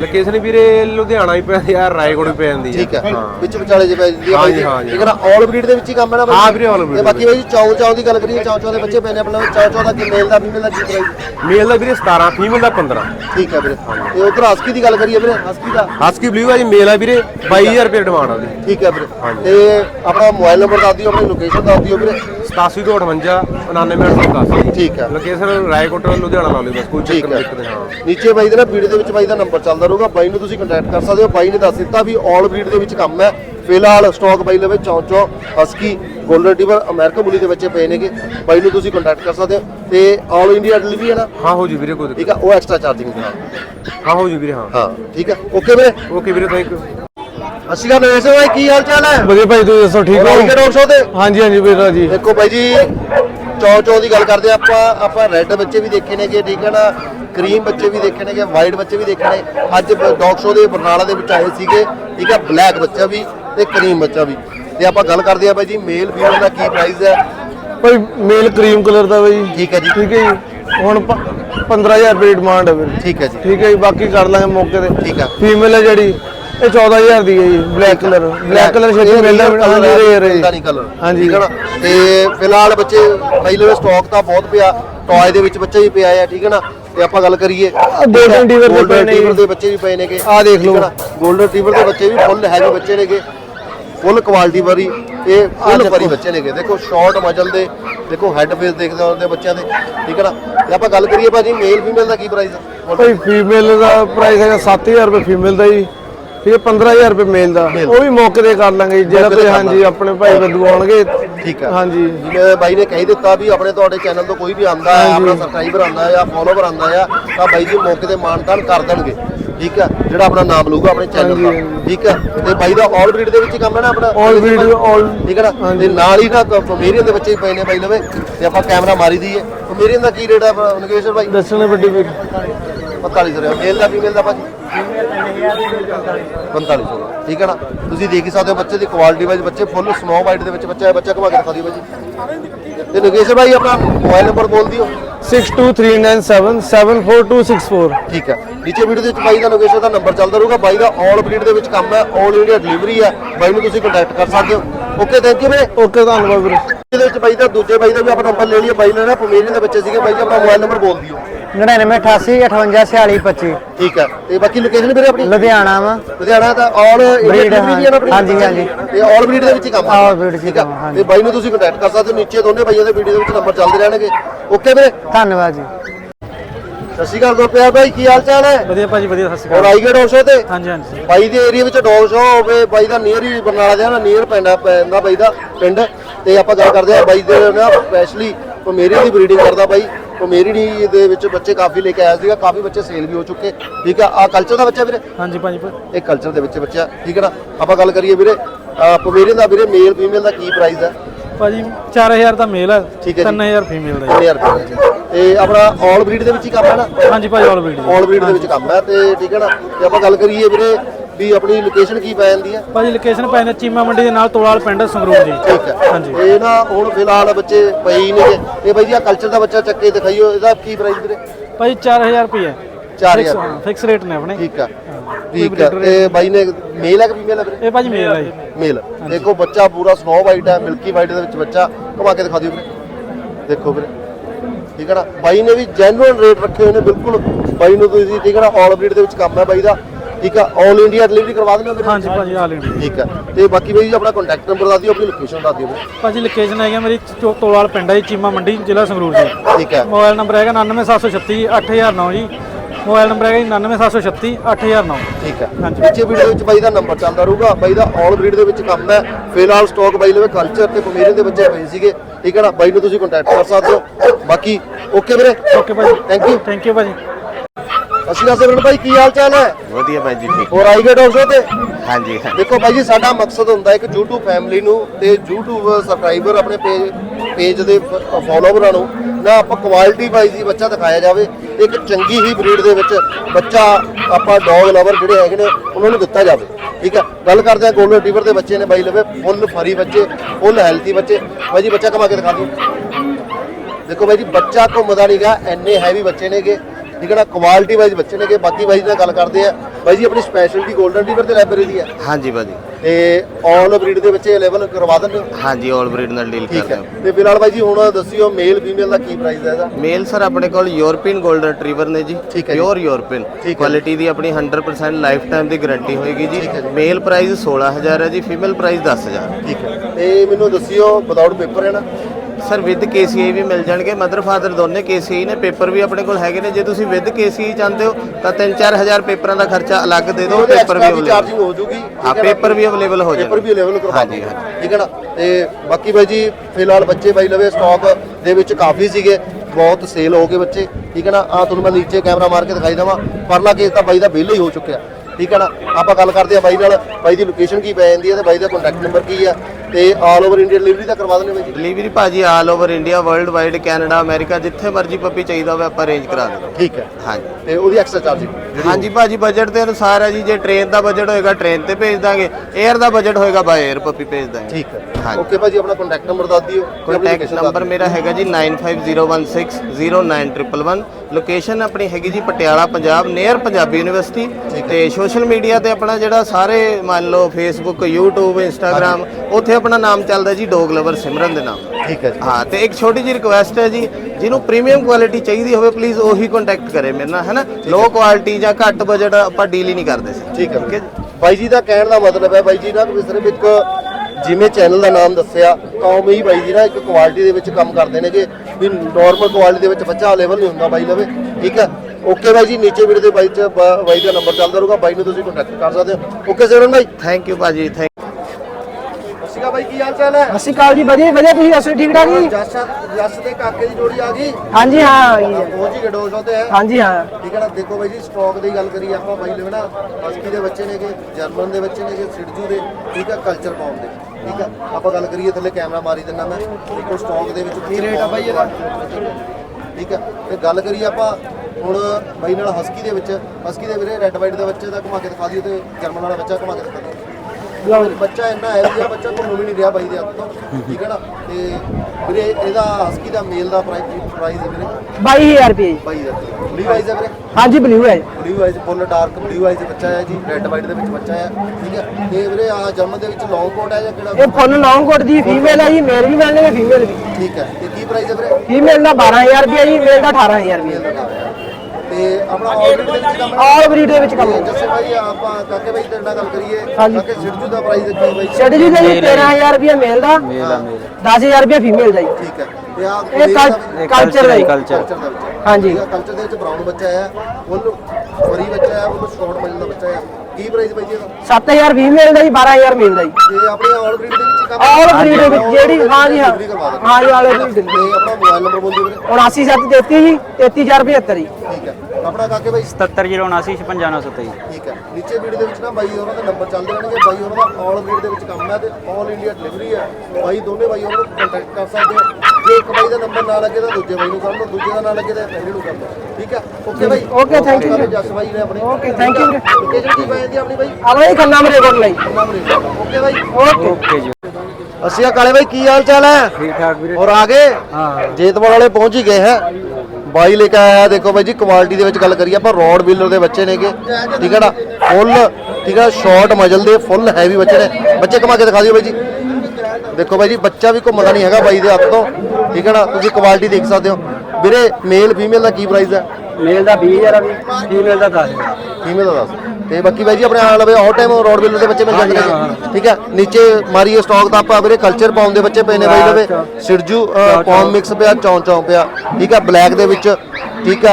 ਲੋਕੇਸ਼ਨ ਵੀਰੇ ਲੁਧਿਆਣਾ ਵੀ ਪੈਂਦੀ ਆ ਰਾਏਕੋਟ ਵੀ ਪੈ ਜਾਂਦੀ ਆ। ਠੀਕ ਹੈ। ਹਾਂ। ਵਿੱਚ ਵਿਚਾਲੇ ਜੇ ਪੈ ਜਾਂਦੀ ਹੈ ਹਾਂ ਬਾਈ ਜੀ, ਜੀ ਹਾਂ ਜੀ। ਠੀਕ ਹੈ ਨਾ ਆਲ ਬਰੀਡ ਦੇ ਵਿੱਚ ਹੀ ਕੰਮ ਹੈ ਨਾ ਹਾਂ? ਵੀਰੇ, all breed ਤੇ ਬਾਕੀ ਬਾਈ ਜੀ ਚੌਂ ਚੌਂ ਦੀ ਗੱਲ ਕਰੀਏ ਚੌਂ ਚੌਂ ਦੇ ਬੱਚੇ ਪਏ ਨੇ ਆਪਣਾ ਚੌਂ ਚੌਂ ਦਾ ਕਿ ਮੇਲ ਦਾ ਫੀਮੇਲ ਦਾ ਕੀ ਪ੍ਰਾਈਸ ਮੇਲ ਦਾ ਵੀਰੇ 17 ਫੀਮੇਲ ਦਾ 15 ਠੀਕ ਹੈ ਵੀਰੇ। ਤੇ ਉਧਰ ਹਸਕੀ ਦੀ ਗੱਲ ਕਰੀਏ ਵੀਰੇ ਹਸਕੀ ਦਾ? ਹਸਕੀ ਬਲੂ ਆ ਜੀ ਮੇਲ ਆ ਵੀਰੇ 22000 ਰੁਪਏ ਡਿਮਾਂਡ ਆ ਉਹਦੀ। ਠੀਕ ਹੈ ਵੀਰੇ। ਤੇ ਆਪਣਾ ਮੋਬਾਈਲ ਨੰਬਰ ਦੱਸ ਦਿਓ ਆਪਣੀ ਲੋਕੇਸ਼ਨ ਦੱਸ ਦਿਓ ਵੀਰੇ। 8758 99810 ਠੀਕ ਹੈ। ਲੋਕੇਸ਼ਨ ਰਾਏਕੋਟ ਲੁਧਿਆਣਾ ਲਾ ਲਿਓ ਬਸ ਕੋਈ ਠੀਕ ਚੱਕਰ ਹੈ। ਨਹੀਂ ਦਿੱਕਤ ਹਾਂ। ਨੀਚੇ ਬਾਈ ਦੇ ਨਾ ਵੀਡੀਓ ਦੇ ਵਿੱਚ ਬਾਈ ਦਾ ਨੰਬਰ ਚੱਲਦਾ ਰਹੂਗਾ। ਬਾਈ ਨੂੰ ਤੁਸੀਂ ਕੰਟੈਕਟ ਕਰ ਸਕਦੇ ਹੋ। ਬਾਈ ਨੇ ਦੱਸ ਦਿੱਤਾ ਵੀ ਆਲ ਬਰੀਡ ਦੇ ਵਿੱਚ ਕੰਮ ਹੈ। ਫਿਲਹਾਲ ਸਟਾਕ ਬਾਈ ਲਵੇ ਚੌਂ ਚੌਂ ਹਸਕੀ ਗੋਲਡਨ ਟਿਵਰ ਅਮਰੀਕਨ ਬੁਲੀ ਦੇ ਬੱਚੇ ਪਏ ਨੇਗੇ। ਬਾਈ ਨੂੰ ਤੁਸੀਂ ਕੰਟੈਕਟ ਕਰ ਸਕਦੇ ਹੋ। ਤੇ ਆਲ ਇੰਡੀਆ ਡਿਲੀਵਰੀ ਹੈ ਨਾ? ਹਾਂ ਹੋ ਜੀ ਵੀਰੇ ਕੋਈ ਦਿੱਕਤ ਠੀਕ ਹੈ ਉਹ ਐਕਸਟਰਾ ਚਾਰਜਿੰਗ ਦੇ ਨਾਲ ਹਾਂ ਹੋ ਜੀ ਵੀਰੇ ਹਾਂ। ਹਾਂ ਠੀਕ ਹੈ। ਓਕੇ ਵੀਰੇ। ਓਕੇ ਵੀਰੇ ਥੈਂਕ ਯੂ ਅਸੀਂ ਕਾ ਨਵੇਂ ਭਾਈ ਕੀ ਹਾਲ ਚਾਲ ਹੈ? ਵਧੀਆ ਭਾਈ ਤੁਸੀਂ ਦੱਸੋ ਠੀਕ ਹੋ? ਡਾਕਟਰ ਸਾਹਿਬ ਤੇ? ਹਾਂਜੀ ਹਾਂਜੀ ਵੀਰਾ ਜੀ। ਦੇਖੋ ਬਾਈ ਜੀ ਚੌ ਚੌ ਦੀ ਗੱਲ ਕਰਦੇ ਆਪਾਂ ਆਪਾਂ ਰੈੱਡ ਬੱਚੇ ਵੀ ਦੇਖੇ ਨੇਗੇ ਠੀਕ ਹੈ ਨਾ? ਕਰੀਮ ਬੱਚੇ ਵੀ ਦੇਖੇ ਨੇਗੇ ਵਾਈਟ ਬੱਚੇ ਵੀ ਦੇਖੇ ਨੇ। ਅੱਜ ਡੌਗ ਸ਼ੋ ਦੇ ਬਰਨਾਲਾ ਦੇ ਵਿੱਚ ਆਏ ਸੀਗੇ ਠੀਕ ਹੈ? ਬਲੈਕ ਬੱਚਾ ਵੀ ਤੇ ਕਰੀਮ ਬੱਚਾ ਵੀ। ਤੇ ਆਪਾਂ ਗੱਲ ਕਰਦੇ ਆ ਬਾਈ ਜੀ ਮੇਲ ਫੀਮੇਲ ਦਾ ਕੀ ਪ੍ਰਾਈਸ ਹੈ? ਭਾਈ ਮੇਲ ਕਰੀਮ ਕਲਰ ਦਾ ਬਾਈ। ਠੀਕ ਹੈ ਜੀ। ਠੀਕ ਹੈ ਜੀ। ਹੁਣ ਪ- 15000 ਰੁਪਏ ਡਿਮਾਂਡ ਹੈ ਵੀਰੇ। ਠੀਕ ਹੈ ਜੀ। ਠੀਕ ਹੈ ਜੀ ਬਾਕੀ ਕਰ ਲਾਂਗੇ ਮੌਕੇ ਤੇ। ਠੀਕ ਹੈ। ਫੀਮੇਲ ਹੈ ਜਿਹੜੀ। ਇਹ 14000 ਦੀ ਹੈ ਜੀ ਬਲੈਕ ਕਲਰ ਬਲੈਕ ਕਲਰ ਛੇਤੀ ਮਿਲਦਾ ਹਾਂਜੀ ਨਹੀਂ ਕਲਰ ਹਾਂਜੀ। ਤੇ ਫਿਲਹਾਲ ਬੱਚੇ ਪਹਿਲੇ ਸਟਾਕ ਤਾਂ ਬਹੁਤ ਪਿਆ ਟੌਏ ਦੇ ਵਿੱਚ ਬੱਚੇ ਵੀ ਪਿਆ ਆ ਠੀਕ ਹੈ ਨਾ? ਤੇ ਆਪਾਂ ਗੱਲ ਕਰੀਏ golden tiver ਦੇ ਪਏ ਨੇ ਜੀ। ਦੇ ਬੱਚੇ ਵੀ ਪਏ ਨੇਗੇ ਆਹ ਦੇਖ ਲਓ। 골ਡਨ ਟੀਵਰ ਦੇ ਬੱਚੇ ਵੀ ਫੁੱਲ ਹੈਵੀ ਬੱਚੇ ਨੇਗੇ ਫੁੱਲ ਕੁਆਲਿਟੀ ਵਾਰੀ ਇਹ ਫੁੱਲ ਵਾਰੀ ਬੱਚੇ ਨੇਗੇ। ਦੇਖੋ ਸ਼ਾਰਟ ਮਜਲ ਦੇ ਦੇਖੋ ਹੈੱਡ ਫੇਸ ਦੇਖਦੇ ਹੋ ਉਹਦੇ ਬੱਚਿਆਂ ਦੇ ਠੀਕ ਹੈ ਨਾ? ਤੇ ਆਪਾਂ ਗੱਲ ਕਰੀਏ ਭਾਜੀ ਮੇਲ ਫੀਮੇਲ ਦਾ ਕੀ ਪ੍ਰਾਈਸ ਹੈ? ਭਾਈ ਫੀਮੇਲ ਦਾ ਪ੍ਰਾਈਸ ਹੈਗਾ 7000 ਰੁਪਏ ਫੀਮੇਲ ਦਾ ਜੀ। ਠੀਕ ਹੈ 15000 ਰੁਪਏ ਮੇਲ ਦਾ। ਉਹ ਵੀ ਮੌਕੇ ਤੇ ਕਰ ਲਾਂਗੇ ਜੀ, ਜਿਹੜਾ ਮੌਕੇ ਤੇ ਕਰ ਹਾਂਜੀ ਆਪਣੇ ਭਾਈ ਬੱਦੂ ਆਉਣਗੇ। ਠੀਕ ਹੈ ਹਾਂਜੀ। ਜਿਵੇਂ ਬਾਈ ਨੇ ਕਹਿ ਦਿੱਤਾ ਵੀ ਆਪਣੇ ਤੁਹਾਡੇ ਚੈਨਲ ਤੋਂ ਕੋਈ ਵੀ ਆਂਦਾ ਹੈ ਆਪਣਾ ਸਬਸਕ੍ਰਾਈਬਰ ਆਂਦਾ ਹੈ ਜਾਂ ਫੋਲੋਵਰ ਆਂਦਾ ਹੈ ਤਾਂ ਬਾਈ ਜੀ ਮੌਕੇ ਤੇ ਮਾਨਤਾਨ ਕਰ ਦੇਣਗੇ। ਠੀਕ ਹੈ ਜਿਹੜਾ ਆਪਣਾ ਨਾਮ ਲਊਗਾ ਆਪਣੇ ਚੈਨਲ ਦਾ। ਠੀਕ ਹੈ ਤੇ ਬਾਈ ਦਾ ਆਲ ਬਰੀਡ ਦੇ ਵਿੱਚ ਹੀ ਕੰਮ ਹੈ ਨਾ ਆਪਣਾ? All breed, all- ਠੀਕ ਹੈ ਨਾ? ਤੇ ਨਾਲ ਹੀ ਨਾ ਪਮੇਰੀਅਨ ਦੇ ਬੱਚੇ ਵੀ ਪਏ ਨੇ ਬਾਈ ਲਵੇ ਤੇ ਆਪਾਂ ਕੈਮਰਾ ਮਾਰੀ ਦਈਏ ਪਮੇਰੀਅਨ ਦਾ ਕੀ ਰੇਟ ਹੈ ਨਗੇਸ਼ਰ ਬਾਈ? ਦੱਸਣੇ ਵੱਡੀ ਵੀਰ 45 ਰੁਪਏ। ਮੇਲ ਦਾ ਫੀਮੇਲ ਦਾ ਭਾਜੀ 4500 ਠੀਕ ਹੈ ਨਾ? ਤੁਸੀਂ ਦੇਖ ਹੀ ਸਕਦੇ ਹੋ ਬੱਚੇ ਦੀ ਕੁਆਲਿਟੀ ਵਾਈਜ਼ ਬੱਚੇ ਫੁੱਲ ਸਨੋ ਵਾਈਟ ਦੇ ਵਿੱਚ ਬੱਚਾ ਹੈ। ਬੱਚਾ ਘੁਮਾ ਕੇ ਦਿਖਾ ਦਿਓ ਭਾਜੀ ਤੇ ਨਗੇਸ਼ ਭਾਈ ਆਪਣਾ ਮੋਬਾਈਲ ਨੰਬਰ ਬੋਲ ਦਿਓ। 6239774264 ਠੀਕ ਹੈ। ਨੀਚੇ ਵੀਡੀਓ ਦੇ ਵਿੱਚ ਬਾਈ ਦਾ ਲੋਕੇਸ਼ਨ ਦਾ ਨੰਬਰ ਚੱਲਦਾ ਰਹੂਗਾ। ਬਾਈ ਦਾ ਆਲ ਬਰੀਡ ਦੇ ਵਿੱਚ ਕੰਮ ਹੈ। ਆਲ ਇੰਡੀਆ ਡਿਲੀਵਰੀ ਹੈ। ਬਾਈ ਨੂੰ ਤੁਸੀਂ ਕੰਟੈਕਟ ਕਰ ਸਕਦੇ ਹੋ। ਓਕੇ ਥੈਂਕ ਯੂ ਵੀਰੇ। ਓਕੇ ਧੰਨਵਾਦ ਵੀਰੇ। ਇਹਦੇ ਵਿੱਚ ਬਾਈ ਦਾ ਦੂਜੇ ਬਾਈ ਦਾ ਵੀ ਆਪਾਂ ਨੰਬਰ ਲੈ ਲਈਏ। ਬਾਈ ਨੇ ਨਾ ਪਮੇਰੀਅਨ ਦੇ ਬੱਚੇ ਸੀਗੇ। ਬਾਈ ਜੀ ਆਪਣਾ ਮੋਬਾਈਲ ਨੰਬਰ ਬੋਲ ਦਿਓ। 9988 584625 ਠੀਕ ਹੈ ਤੇ ਬਾਕੀ ਲੋਕੇਸ਼ਨ ਵੀਰੇ ਆਪਣੀ? ਲੁਧਿਆਣਾ ਵਾ। ਲੁਧਿਆਣਾ ਦਾ ਆਲ Breed, ਡਿਲੀਵਰੀ ਹੈ ਨਾ ਆਪਣੀ ਹਾਂਜੀ, ਹਾਂਜੀ। ਤੇ ਆਲ ਬਰੀਡ ਦੇ ਵਿੱਚ ਹੀ ਕੰਮ ਹੈ All breed 'ਚ ਹੀ ਠੀਕ ਹੈ? ਕੰਮ ਹੈ, ਹਾਂਜੀ। ਤੇ ਬਾਈ ਨੂੰ ਤੁਸੀਂ ਕੰਟੈਕਟ ਕਰ ਸਕਦੇ ਹੋ। ਨੀਚੇ ਦੋਨੇ ਬਾਈਆਂ ਦੇ ਵੀਡੀਓ ਦੇ ਵਿੱਚ ਨੰਬਰ ਚੱਲਦੇ ਰਹਿਣਗੇ। ਓਕੇ ਵੀਰੇ? ਧੰਨਵਾਦ ਜੀ। ਸਤਿ ਸ਼੍ਰੀ ਅਕਾਲ ਗੁਰਪਿਆਰ ਭਾਈ ਕੀ ਹਾਲ ਚਾਲ ਹੈ? ਵਧੀਆ ਭਾਜੀ ਵਧੀਆ ਸਤਿ ਹੋਰ ਆਈ ਗਏ ਡੌਗ ਸ਼ੋ ਤੇ? ਹਾਂਜੀ ਹਾਂਜੀ। ਬਾਈ ਦੇ ਏਰੀਆ ਵਿੱਚ ਡੌਗ ਸ਼ੋ ਹੋਵੇ ਬਾਈ ਦਾ ਨੀਅਰ ਹੀ ਬਰਨਾਲਾ ਦੇ ਨਾ ਨੀਅਰ ਪੈਂਦਾ ਪੈਂਦਾ ਬਾਈ ਦਾ ਪਿੰਡ। ਤੇ ਆਪਾਂ ਗੱਲ ਕਰਦੇ ਆ ਬਾਈ ਦੇ ਨਾ ਸਪੈਸ਼ਲੀ ਪਮੇਰੀ ਦੀ ਬਰੀਡਿੰਗ ਕਰਦਾ ਬਾਈ। ਪਮੇਰੀ ਦੇ ਵਿੱਚ ਬੱਚੇ ਕਾਫੀ ਲੈ ਕੇ ਆਇਆ ਸੀਗਾ ਕਾਫੀ ਬੱਚੇ ਸੇਲ ਵੀ ਹੋ ਚੁੱਕੇ। ਠੀਕ ਆ ਆ ਕਲਚਰ ਦਾ ਬੱਚਾ ਵੀਰੇ? ਹਾਂਜੀ ਭਾਜੀ ਇਹ ਕਲਚਰ ਦੇ ਵਿੱਚ ਬੱਚਾ ਠੀਕ ਹੈ ਨਾ? ਆਪਾਂ ਗੱਲ ਕਰੀਏ ਵੀਰੇ ਪਮੇਰੀ ਦਾ ਵੀਰੇ ਮੇਲ ਫੀਮੇਲ ਦਾ ਕੀ ਪ੍ਰਾਈਸ ਹੈ ਭਾਜੀ 4000 ਦਾ ਮੇਲ ਹੈ ਠੀਕ ਹੈ ਜੀ। 3000 ਫੀਮੇਲ ਦਾ 3000 ਰੁਪਏ ਤੇ ਆਪਣਾ ਆਲ ਬਰੀਡ ਦੇ ਵਿੱਚ ਹੀ ਕੰਮ ਹੈ ਨਾ? ਹਾਂਜੀ ਭਾਜੀ ਆਲ ਵੀਡੀਓ ਆਲ ਬਰੀਡ ਦੇ ਵਿੱਚ ਕੰਮ ਹੈ ਤੇ ਠੀਕ ਹੈ ਨਾ? ਤੇ ਆਪਾਂ ਗੱਲ ਕਰੀਏ ਵੀਰੇ ਵੀ ਆਪਣੀ ਲੋਕੇਸ਼ਨ ਕੀ ਪੈ ਜਾਂਦੀ ਹੈ ਭਾਜੀ ਲੋਕੇਸ਼ਨ ਪੈਂਦਾ ਚੀਮਾ ਮੰਡੀ ਦੇ ਨਾਲ ਤੋਲਾਲ ਪਿੰਡ ਸੰਗਰੂਰ ਜੀ। ਠੀਕ ਹੈ। ਹਾਂਜੀ। ਇਹ ਨਾ ਹੁਣ ਫਿਲਹਾਲ ਬੱਚੇ ਪਈ ਹੀ ਨੇਗੇ। ਇਹ ਬਾਈ ਜੀ ਆ ਕਲਚਰ ਦਾ ਬੱਚਾ ਚੱਕੇ ਦਿਖਾਈਓ ਇਹਦਾ ਕੀ ਪ੍ਰਾਈਸ ਵੀਰੇ? ਭਾਜੀ 4000 ਰੁਪਏ 4000 ਫਿਕਸ ਰੇਟ ਨੇ ਆਪਣੇ। ਠੀਕ ਹੈ ਠੀਕ ਹੈ ਤੇ ਬਾਈ ਨੇ ਮੇਲ ਹੈ ਕਿ ਫੀਮੇਲ ਹੈ ਵੀਰੇ? ਇਹ ਭਾਜੀ ਮੇਲ ਹੈ ਜੀ। ਮੇਲ। ਦੇਖੋ ਬੱਚਾ ਪੂਰਾ ਸਨੋ ਵਾਈਟ ਹੈ ਮਿਲਕੀ ਵਾਈਟ ਦੇ ਵਿੱਚ ਬੱਚਾ। ਘੁਮਾ ਕੇ ਦਿਖਾ ਦਿਓ ਵੀਰੇ। ਦੇਖੋ ਵੀਰੇ। ਠੀਕ ਹੈ ਨਾ? ਬਾਈ ਨੇ ਵੀ ਜੈਨੂਇਨ ਰੇਟ ਰੱਖੇ ਹੋਏ ਨੇ ਬਿਲਕੁਲ। ਬਾਈ ਨੂੰ ਤੁਸੀਂ ਠੀਕ ਹੈ ਨਾ ਆਲ ਬਰੀਡ ਦੇ ਵਿੱਚ ਕੰਮ ਹੈ ਬਾਈ ਦਾ। ਠੀਕ ਹੈ ਆਲ ਇੰਡੀਆ ਡਿਲੀਵਰੀ ਕਰਵਾ ਦਿੰਦੇ ਹੋ ਵੀਰੇ? ਹਾਂਜੀ ਭਾਜੀ ਆਲ ਇੰਡੀਆ ਠੀਕ ਹੈ। ਤੇ ਬਾਕੀ ਬਾਈ ਜੀ ਆਪਣਾ ਕੰਟੈਕਟ ਨੰਬਰ ਦੱਸ ਦਿਓ ਆਪਣੀ ਲੋਕੇਸ਼ਨ ਦੱਸ ਦਿਓ ਵੀਰੇ। ਭਾਜੀ ਲੋਕੇਸ਼ਨ ਹੈਗਾ ਮੇਰੀ ਚੋ- ਤੋਲਾਲ ਪਿੰਡ ਹੈ ਜੀ, ਚੀਮਾ ਮੰਡੀ ਜ਼ਿਲ੍ਹਾ ਸੰਗਰੂਰ ਜੀ। ਠੀਕ ਹੈ। ਮੋਬਾਈਲ ਨੰਬਰ ਹੈਗਾ 99736 8009 ਜੀ। ਮੋਬਾਈਲ ਨੰਬਰ ਹੈਗਾ ਜੀ 99736 8009 ਠੀਕ ਹੈ। ਹਾਂਜੀ। ਪਿੱਛੇ ਵੀਡੀਓ ਵਿੱਚ ਬਾਈ ਦਾ ਨੰਬਰ ਚੱਲਦਾ ਰਹੂਗਾ। ਬਾਈ ਦਾ ਆਲ ਬਰੀਡ ਦੇ ਵਿੱਚ ਕੰਮ ਹੈ। ਫਿਲਹਾਲ ਸਟਾਕ ਬਾਈ ਲਵੇ ਕਲਚਰ ਤੇ ਪਮੇਰੇ ਦੇ ਬੱਚੇ ਪਏ ਸੀਗੇ। ਠੀਕ ਹੈ ਨਾ? ਬਾਈ ਨੂੰ ਤੁਸੀਂ ਕੰਟੈਕਟ ਕਰ ਸਕਦੇ ਹੋ। ਬਾਕੀ ਓਕੇ ਵੀਰੇ? ਓਕੇ ਭਾਜੀ। ਥੈਂਕ ਯੂ ਥੈਂਕ ਯੂ ਭਾਜੀ। ਅਸੀਂ ਸਿਮਰਨ ਭਾਈ ਕੀ ਹਾਲ ਚਾਲ ਹੈ? ਵਧੀਆ ਭਾਈ ਜੀ ਠੀਕ। ਹੋਰ ਆਈ ਗਏ ਸ਼ੋ ਤੇ? ਹਾਂਜੀ ਦੇਖੋ ਭਾਈ ਜੀ ਸਾਡਾ ਮਕਸਦ ਹੁੰਦਾ ਹੈ ਕਿ YouTube ਫੈਮਿਲੀ ਨੂੰ ਤੇ YouTube ਸਬਸਕ੍ਰਾਈਬਰ ਆਪਣੇ ਪੇਜ ਪੇਜ ਦੇ ਫੋਲੋਵਰਾਂ ਨੂੰ ਨਾ ਆਪਾਂ ਕੁਆਲਿਟੀ ਵਾਈਜ਼ ਹੀ ਬੱਚਾ ਦਿਖਾਇਆ ਜਾਵੇ ਇੱਕ ਚੰਗੀ ਹੀ ਬਰੀਡ ਦੇ ਵਿੱਚ ਬੱਚਾ ਆਪਾਂ ਡੌਗ ਲਵਰ ਜਿਹੜੇ ਹੈਗੇ ਨੇ ਉਹਨਾਂ ਨੂੰ ਦਿੱਤਾ ਜਾਵੇ। ਠੀਕ ਹੈ? ਗੱਲ ਕਰਦੇ ਆ ਗੋਲਡਨ ਰਿਟਰੀਵਰ ਦੇ ਬੱਚੇ ਨੇ ਬਾਈ ਲਵੇ ਫੁੱਲ ਫਰੀ ਬੱਚੇ ਫੁੱਲ ਹੈਲਥੀ ਬੱਚੇ। ਬਾਈ ਜੀ ਬੱਚਾ ਕਮਾ ਕੇ ਦਿਖਾ ਦਿਓ। ਦੇਖੋ ਬਾਈ ਜੀ ਬੱਚਾ ਘੁੰਮਦਾ ਨਹੀਂਗਾ ਐਨੇ ਹੈਵੀ ਬੱਚੇ ਨੇਗੇ। ਠੀਕ ਹੈ ਨਾ ਕੁਆਲਿਟੀ ਵਾਈਜ਼ ਬੱਚੇ ਨੇਗੇ ਬਾਕੀ ਬਾਈ ਨਾਲ ਗੱਲ ਕਰਦੇ ਆ। ਬਾਈ ਜੀ ਆਪਣੀ ਸਪੈਸ਼ਲਟੀ ਗੋਲਡਨ ਰਿਟਰੀਵਰ ਤੇ ਲਾਇਬ੍ਰੇਰੀ ਦੀ ਹੈ। ਹਾਂਜੀ ਭਾਜੀ। ਤੇ ਆਲ ਬਰੀਡ ਦੇ ਵਿੱਚ ਅਵੇਲੇਬਲ ਕਰਵਾ ਦਿੰਦੇ ਹੋ? ਹਾਂਜੀ ਆਲ ਬਰੀਡ ਨਾਲ ਡੀਲ ਠੀਕ ਕਰਦੇ ਹੈ। ਹਾਂ। ਤੇ ਫਿਲਹਾਲ ਬਾਈ ਜੀ ਹੁਣ ਦੱਸਿਓ ਮੇਲ ਫੀਮੇਲ ਦਾ ਕੀ ਪ੍ਰਾਈਸ ਹੈ ਇਹਦਾ? ਮੇਲ ਸਰ ਆਪਣੇ ਕੋਲ ਯੂਰਪੀਅਨ 골ਡਨ ਰਿਟਰੀਵਰ ਨੇ ਜੀ। ਠੀਕ ਹੈ ਜੀ। ਪਿਓਰ ਯੂਰਪੀਅਨ ਠੀਕ ਹੈ ਕੁਆਲਿਟੀ ਦੀ ਆਪਣੀ 100% ਲਾਈਫ ਟਾਈਮ ਦੀ ਗਾਰੰਟੀ ਹੋਏਗੀ ਜੀ। ਠੀਕ ਹੈ ਜੀ। ਮੇਲ ਪ੍ਰਾਈਸ 16000 ਹੈ ਜੀ ਫੀਮੇਲ ਪ੍ਰਾਈਸ 10000 ਠੀਕ ਹੈ। ਤੇ ਮੈਨੂੰ ਦੱਸਿਓ ਵਿਦਆਊਟ ਪੇਪਰ ਹੈ ਨਾ ਸਰ ਵਿਦ KCI ਵੀ ਮਿਲ ਜਾਣਗੇ। ਮਦਰ ਫਾਦਰ ਦੋਨੇ KCI ਨੇ। ਪੇਪਰ ਵੀ ਆਪਣੇ ਕੋਲ ਹੈਗੇ ਨੇ। ਜੇ ਤੁਸੀਂ ਵਿਦ KCI ਚਾਹੁੰਦੇ ਹੋ ਤਾਂ 3-4000 ਪੇਪਰਾਂ ਦਾ ਖਰਚਾ ਅਲੱਗ ਦੇ ਦਿਓ ਪੇਪਰ ਵੀ ਅਵੇਲੇਬਲ ਹੋ ਜੂਗੀ। ਹਾਂ ਪੇਪਰ ਵੀ ਅਵੇਲੇਬਲ ਹੋ ਪੇਪਰ ਵੀ ਜਾਣਗੇ। ਅਵੇਲੇਬਲ ਕਰਵਾ ਹਾਂਜੀ। ਠੀਕ ਹੈ ਨਾ? ਤੇ ਬਾਕੀ ਬਾਈ ਜੀ ਫਿਲਹਾਲ ਬੱਚੇ ਬਾਈ ਲਵੇ ਸਟਾਕ ਦੇ ਵਿੱਚ ਕਾਫੀ ਸੀਗੇ। ਬਹੁਤ ਸੇਲ ਹੋ ਗਏ ਬੱਚੇ। ਠੀਕ ਹੈ ਨਾ? ਆ ਤੁਹਾਨੂੰ ਮੈਂ ਨੀਚੇ ਕੈਮਰਾ ਮਾਰ ਕੇ ਦਿਖਾਈ ਦਵਾਂ। ਪਰਲਾ ਕੇਸ ਤਾਂ ਬਾਈ ਦਾ ਵਿਹਲਾ ਹੀ ਹੋ ਚੁੱਕਿਆ। ਠੀਕ ਹੈ ਨਾ? ਆਪਾਂ ਗੱਲ ਕਰਦੇ ਆ ਬਾਈ ਨਾਲ ਬਾਈ ਦੀ ਲੋਕੇਸ਼ਨ ਕੀ ਪੈ ਜਾਂਦੀ ਹੈ ਤੇ ਬਾਈ ਦਾ ਕੰਟੈਕਟ ਨੰਬਰ ਕੀ ਆ? ਤੇ ਆਲ ਓਵਰ ਇੰਡੀਆ ਡਿਲੀਵਰੀ ਦਾ ਕਰਵਾ ਦਿੰਦੇ ਬਾਈ ਜੀ? ਡਿਲੀਵਰੀ ਭਾਜੀ all over India worldwide Canada America ਜਿੱਥੇ ਮਰਜ਼ੀ ਪੱਪੀ ਚਾਹੀਦਾ ਹੋਵੇ ਆਪਾਂ ਅਰੇਂਜ ਕਰਾ ਦਿੰਦੇ ਠੀਕ ਹੈ। ਹਾਂਜੀ। ਤੇ ਉਹਦੀ ਐਕਸਟਰਾ ਚਾਰਜਿੰਗ ਹਾਂਜੀ ਭਾਜੀ ਬਜਟ ਦੇ ਅਨੁਸਾਰ ਹੈ ਜੀ ਜੇ ਟ੍ਰੇਨ ਦਾ ਬਜਟ ਹੋਏਗਾ ਟ੍ਰੇਨ ਤੇ ਭੇਜ ਦਾਂਗੇ 에ਅਰ ਦਾ ਬਜਟ ਹੋਏਗਾ ਬਾਈ 에ਅਰ ਪੱਪੀ ਭੇਜ ਦਾਂਗੇ। ਠੀਕ ਹੈ। ਹਾਂਜੀ। ਓਕੇ ਭਾਜੀ ਆਪਣਾ ਕੰਟੈਕਟ ਨੰਬਰ ਦੱਸ ਦਿਓ। ਤੇ ਆਪਣੀ ਕੰਟੈਕਟ location ਦੱਸ ਨੰਬਰ ਦਿਓ। ਮੇਰਾ ਹੈਗਾ ਜੀ 9501609111 ਲੋਕੇਸ਼ਨ ਆਪਣੀ ਹੈਗੀ ਜੀ ਪਟਿਆਲਾ ਪੰਜਾਬ ਨੀਅਰ ਪੰਜਾਬੀ ਯੂਨੀਵਰਸਿਟੀ ਤੇ ਸੋਸ਼ਲ ਮੀਡੀਆ ਤੇ ਆਪਣਾ ਜਿਹੜਾ ਸਾਰੇ ਮੰਨ ਲਓ ਫੇਸਬੁੱਕ YouTube ਇੰਸਟਾਗ੍ਰam ਉੱਥੇ ਆਪਣਾ ਨਾਮ ਚੱਲਦਾ ਜੀ ਡੌਗ ਲਵਰ ਸਿਮਰਨ ਦੇ ਨਾਮ। ਠੀਕ ਹੈ ਜੀ। ਹਾਂ ਤੇ ਇੱਕ ਛੋਟੀ ਜਿਹੀ ਰਿਕੁਐਸਟ ਹੈ ਜੀ ਜਿਹਨੂੰ ਪ੍ਰੀਮੀਅਮ ਕੁਆਲਿਟੀ ਚਾਹੀਦੀ ਹੋਵੇ ਪਲੀਜ਼ ਉਹੀ ਕੰਟੈਕਟ ਕਰੇ ਮੇਰੇ ਨਾਲ ਹੈਨਾ? ਲੋ ਕੁਆਲਿਟੀ ਜਾਂ ਘੱਟ ਬਜਟ ਆਪਾਂ ਡੀਲ ਹੀ ਨਹੀਂ ਕਰਦੇ। ਸੀ ਠੀਕ ਹੈ ਬਾਈ ਜੀ ਦਾ ਕਹਿਣ ਦਾ ਮਤਲਬ ਹੈ ਬਾਈ ਜੀ ਨਾ ਵੀ ਸਿਰਫ ਇੱਕ ਜਿਵੇਂ ਚੈਨਲ ਦਾ ਨਾਮ ਦੱਸਿਆ, ਤਾਂ ਉਵੇਂ ਹੀ ਬਾਈ ਜੀ ਨਾ ਇੱਕ ਕੁਆਲਿਟੀ ਦੇ ਵਿੱਚ ਕੰਮ ਕਰਦੇ ਨੇਗੇ। ਵੀ ਨਾਰਮਲ ਕੁਆਲਿਟੀ ਦੇ ਵਿੱਚ ਬੱਚਾ ਅਵੇਲੇਬਲ ਨਹੀਂ ਹੁੰਦਾ ਬਾਈ ਲਵੇ, ਠੀਕ ਹੈ ਓਕੇ ਬਾਈ ਜੀ, ਨੀਚੇ ਵੀਡੀਓ ਦੇ ਬਾਈ ਚ, ਬ- ਬਾਈ ਦਾ ਨੰਬਰ ਚੱਲਦਾ ਰਹੂਗਾ, ਬਾਈ ਨੂੰ ਤੁਸੀਂ ਕੰਟੈਕਟ ਕਰ ਸਕਦੇ ਹੋ। ਓਕੇ ਸਿਰਨ ਬਾਈ। ਥੈਂਕ ਯੂ ਭਾਜੀ ਥੈਂਕ ਸਸਿਕਾ ਬਾਈ ਕੀ ਹਾਲ ਚਾਲ ਹੈ? ਸਤਿ ਸ਼੍ਰੀ ਅਕਾਲ ਜੀ ਵਧੀਆ ਵਧੀਆ। ਤੁਸੀਂ ਦੱਸੋ ਠੀਕ ਠਾਕ ਜੀ? ਜੱਸ ਜੱਸ ਦੇ ਕਾਕੇ ਦੀ ਜੋੜੀ ਆ ਗਈ? ਹਾਂਜੀ ਹਾਂ ਆ ਗਈ ਹੈ। ਪਹੁੰਚ ਹੀ ਗਡੋਲ ਤੋਂ ਤੇ ਹੈ। ਹਾਂਜੀ ਹਾਂ। ਠੀਕ ਹੈ ਨਾ ਦੇਖੋ ਬਾਈ ਜੀ ਸਟਾਕ ਦੀ ਗੱਲ ਕਰੀਏ ਆਪਾਂ ਬਾਈ ਲੈਣਾ ਹਸਕੀ ਦੇ ਬੱਚੇ ਨੇਗੇ ਜਰਮਨ ਦੇ ਬੱਚੇ ਨੇਗੇ ਸਿਡਜੂ ਦੇ ਠੀਕ ਹੈ ਕਲਚਰ ਪਾਉਣ ਦੇ। ਠੀਕ ਹੈ ਆਪਾਂ ਗੱਲ ਕਰੀਏ ਥੱਲੇ ਕੈਮਰਾ ਮਾਰੀ ਦਿੰਦਾ ਮੈਂ। ਦੇਖੋ ਸਟਾਕ ਦੇ ਵਿੱਚ ਕੀ ਰੇਟ ਆ ਬਾਈ ਇਹਦਾ? ਠੀਕ ਹੈ ਤੇ ਗੱਲ ਕਰੀਏ ਆਪਾਂ ਹੁਣ ਬਾਈ ਨਾਲ ਹਸਕੀ ਦੇ ਵਿੱਚ ਹਸਕੀ ਦੇ ਵੀਰੇ ਰੈੱਡ ਵਾਈਟ ਦੇ ਬੱਚੇ ਦਾ ਘੁਮਾ ਕੇ ਦਿਖਾ ਦਿਓ ਤੇ ਜਰਮਨ ਵਾਲਾ ਬੱਚਾ ਘੁਮਾ ਕੇ ਦਿਖਾ ਦਿਓ। ਲਓ ਜੀ, ਬੱਚਾ ਇੰਨਾ ਹੈ ਵੀ ਬੱਚਾ ਘੁੰਮ ਵੀ ਨਹੀਂ ਰਿਹਾ ਬਾਈ ਦੇ ਹੱਥ ਤੋਂ। ਠੀਕ ਹੈ ਨਾ? ਤੇ ਵੀਰੇ ਇਹਦਾ ਹਸਕੀ ਦਾ ਮੇਲ ਦਾ ਪ੍ਰਾਈਸ ਪ੍ਰਾਈਸ ਹੈ ਵੀਰੇ। 22000 ਰੁਪਏ ਜੀ। ਬਾਈ ਦਾ ਬਲੂ ਆਈਜ਼ ਹੈ ਵੀਰੇ? ਹਾਂਜੀ ਬਲੂ ਹੈ blue eyes full dark blue eyes ਬੱਚਾ ਹੈ ਜੀ। ਰੈੱਡ ਵਾਈਟ ਦੇ ਵਿੱਚ ਬੱਚਾ ਹੈ। ਠੀਕ ਹੈ? ਤੇ ਵੀਰੇ ਆ ਜਰਮਨ ਦੇ ਵਿੱਚ ਲੌਂਗ ਕੋਟ ਹੈ ਜਾਂ ਕਿਹੜਾ? ਇਹ ਫੁੱਲ ਲੌਂਗ ਕੋਟ ਦੀ ਫੀਮੇਲ ਹੈ ਜੀ ਮੇਲ ਵੀ ਮਿਲਣਗੇ ਫੀਮੇਲ ਵੀ। ਠੀਕ ਹੈ। ਤੇ ਕੀ ਪ੍ਰਾਈਸ ਹੈ ਵੀਰੇ? ਫੀਮੇਲ ਦਾ 12000 ਰੁਪਏ ਜੀ ਮੇਲ ਦਾ 18000 ਰੁਪਏ। ਤੇ ਆਪਣਾ ਆਲਰੇਡੀ ਦੇ ਵਿੱਚ ਕੰਮ ਆਲ ਬਰੀਡ ਦੇ ਵਿੱਚ ਕੰਮ ਤੇ ਜੱਸੇ ਭਾਈ ਆਪਾਂ ਕਾਕੇ ਭਾਈ ਤੇਰੇ ਨਾਲ ਗੱਲ ਕਰੀਏ। ਹਾਂਜੀ। ਕਾਕੇ ਸਿਰਜੂ ਦਾ ਪ੍ਰਾਈਸ ਕੀ ਬਾਈ ਸ਼ੈਡੀ ਜੀ ਦਾ ਜੀ 13000 ਰੁਪਏ ਮੇਲ ਦਾ। ਮੇਲ ਦਾ ਮੇਲ 10000 ਰੁਪਏ ਫੀਮੇਲ ਦਾ ਜੀ। ਠੀਕ ਹੈ। ਤੇ ਆ ਇਹ ਕਲਚਰ ਦਾ ਜੀ ਕਲਚਰ ਦਾ ਬੱਚਾ। ਹਾਂਜੀ। ਠੀਕ ਹੈ ਕਲਚਰ ਦੇ ਵਿੱਚ ਬਰਾਊਨ ਬੱਚਾ ਹੈ ਉਹ ਫਰੀ ਬੱਚਾ ਹੈ ਉਹ ਸ਼ਾਰਟ ਮਜਲ ਦਾ ਬੱਚਾ ਹੈ। ਕੀ ਪ੍ਰਾਈਸ ਬਾਈ ਜੀ ਇਹਦਾ 7000 ਫੀਮੇਲ ਦਾ ਜੀ 12000 ਮੇਲ ਦਾ ਜੀ। ਤੇ ਆਪਣੇ ਆਲ ਬਰੀਡ ਦੇ ਵਿੱਚ ਕੰਮ ਆਲ ਬਰੀਡ ਦੇ ਵਿੱਚ ਜਿਹੜੀ ਹਾਂ ਜੀ ਹਾਂ Delivery ਕਰਵਾ ਦਿੰਦੇ। ਹਾਂ ਜੀ ਆਲ ਬਰੀਡ ਤੇ ਆਪਣਾ ਮੋਬਾਈਲ ਨੰਬਰ ਬੋਲ ਦਿਓ ਵੀਰੇ 79733 ਜੀ 33475 ਜੀ। ਠੀਕ ਹੈ। ਆਪਣਾ ਕਾਕੇ ਭਾਈ 77079565927 ਠੀਕ ਹੈ। ਨੀਚੇ ਵੀਡੀਓ ਦੇ ਵਿੱਚ ਨਾ ਬਾਈ ਉਹਨਾਂ ਦਾ ਨੰਬਰ ਚੱਲਦੇ ਰਹਿਣਗੇ। ਬਾਈ ਉਹਨਾਂ ਦਾ ਆਲ ਬਰੀਡ ਦੇ ਵਿੱਚ ਕੰਮ ਹੈ ਤੇ ਆਲ ਇੰਡੀਆ ਡਿਲੀਵਰੀ ਹੈ। ਬਾਈ ਦੋਨੇ ਬਾਈ ਉਹਨਾਂ ਨੂੰ ਕੰਟੈਕਟ ਕਰ ਸਕਦੇ ਹੋ। ਜੇ ਇੱਕ ਬਾਈ ਦਾ ਨੰਬਰ ਨਾ ਲੱਗੇ ਤਾਂ ਦੂਜੇ ਬਾਈ ਨੂੰ ਕਰ ਲਓ ਦੂਜੇ ਦਾ ਨਾ ਲੱਗੇ ਤਾਂ ਪਹਿਲੇ ਨੂੰ ਕਰ ਲਓ ਠੀਕ ਹੈ? ਓਕੇ ਬਾਈ? Okay, thank you. ਜਸ ਬਾਈ ਨੇ ਆਪਣੇ। Okay, thank you ਵੀਰੇ। ਲੋਕੇਸ਼ਨ ਕੀ ਪੈ ਜਾਂਦੀ ਆਪਣੀ ਬਾਈ? ਆਵਾਂ ਜੀ ਖੰਨਾ ਮਰੇ ਕੋਲ ਲਈ। ਓਕੇ ਬਾਈ? ਓਕੇ ਅਸੀਂ ਕਾਲੇ ਬਾਈ ਕੀ ਹਾਲ ਚਾਲ ਹੈ? ਠੀਕ ਠਾਕ ਵੀਰੇ। ਔਰ ਆਗੇ ਹਾਂ। ਜੇਤਵਾਲ ਵਾਲੇ ਪਹੁੰਚ ਹੀ ਗਏ ਹੈ। ਬਾਈ ਲੈ ਕੇ ਆਇਆ ਹੈ, ਦੇਖੋ ਬਾਈ ਜੀ ਕੁਆਲਿਟੀ ਦੇ ਵਿੱਚ ਗੱਲ ਕਰੀਏ ਆਪਾਂ ਰੋਡ ਵੀਲਰ ਦੇ ਬੱਚੇ ਨੇਗੇ ਠੀਕ ਹੈ ਨਾ? ਫੁੱਲ ਠੀਕ ਹੈ ਸ਼ਾਰਟ ਮਜਲ ਦੇ ਫੁੱਲ ਹੈਵੀ ਬੱਚੇ ਨੇ। ਬੱਚੇ ਕਮਾ ਕੇ ਦਿਖਾ ਦਿਓ ਬਾਈ ਜੀ। ਦੇਖੋ ਬਾਈ ਜੀ ਬੱਚਾ ਵੀ ਘੁੰਮਦਾ ਨਹੀਂ ਹੈਗਾ ਬਾਈ ਦੇ ਹੱਥ ਤੋਂ ਠੀਕ ਹੈ ਨਾ? ਤੁਸੀਂ ਕੁਆਲਿਟੀ ਦੇਖ ਸਕਦੇ ਹੋ। ਵੀਰੇ ਮੇਲ ਫੀਮੇਲ ਦਾ ਕੀ ਪ੍ਰਾਈਸ ਹੈ? ਮੇਲ ਦਾ 20000 ਆ ਵੀ ਫੀਮੇਲ ਦਾ 10000 ਫੀਮੇਲ ਦਾ ਦੱਸ। ਤੇ ਬਾਕੀ ਬਾਈ ਜੀ ਆਪਣੇ ਆਲ ਲਵੇ ਆਲ ਟਾਈਮ ਰੋਡ ਵੀਲਰ ਦੇ ਬੱਚੇ ਮਿਲ ਜਾਂਦੇ ਨੇ। ਠੀਕ ਹੈ ਨੀਚੇ ਮਾਰੀਏ ਸਟਾਕ ਤਾਂ ਆਪਾਂ ਵੀਰੇ ਕਲਚਰ ਪਾਉਣ ਦੇ ਬੱਚੇ ਪਏ ਨੇ ਬਾਈ ਲਵੇ। ਸਿਰਜੂ ਪੌਮ ਮਿਕਸ ਪਿਆ ਚੌਂ ਚੌਂ ਪਿਆ। ਠੀਕ ਹੈ ਬਲੈਕ ਦੇ ਵਿੱਚ ਠੀਕ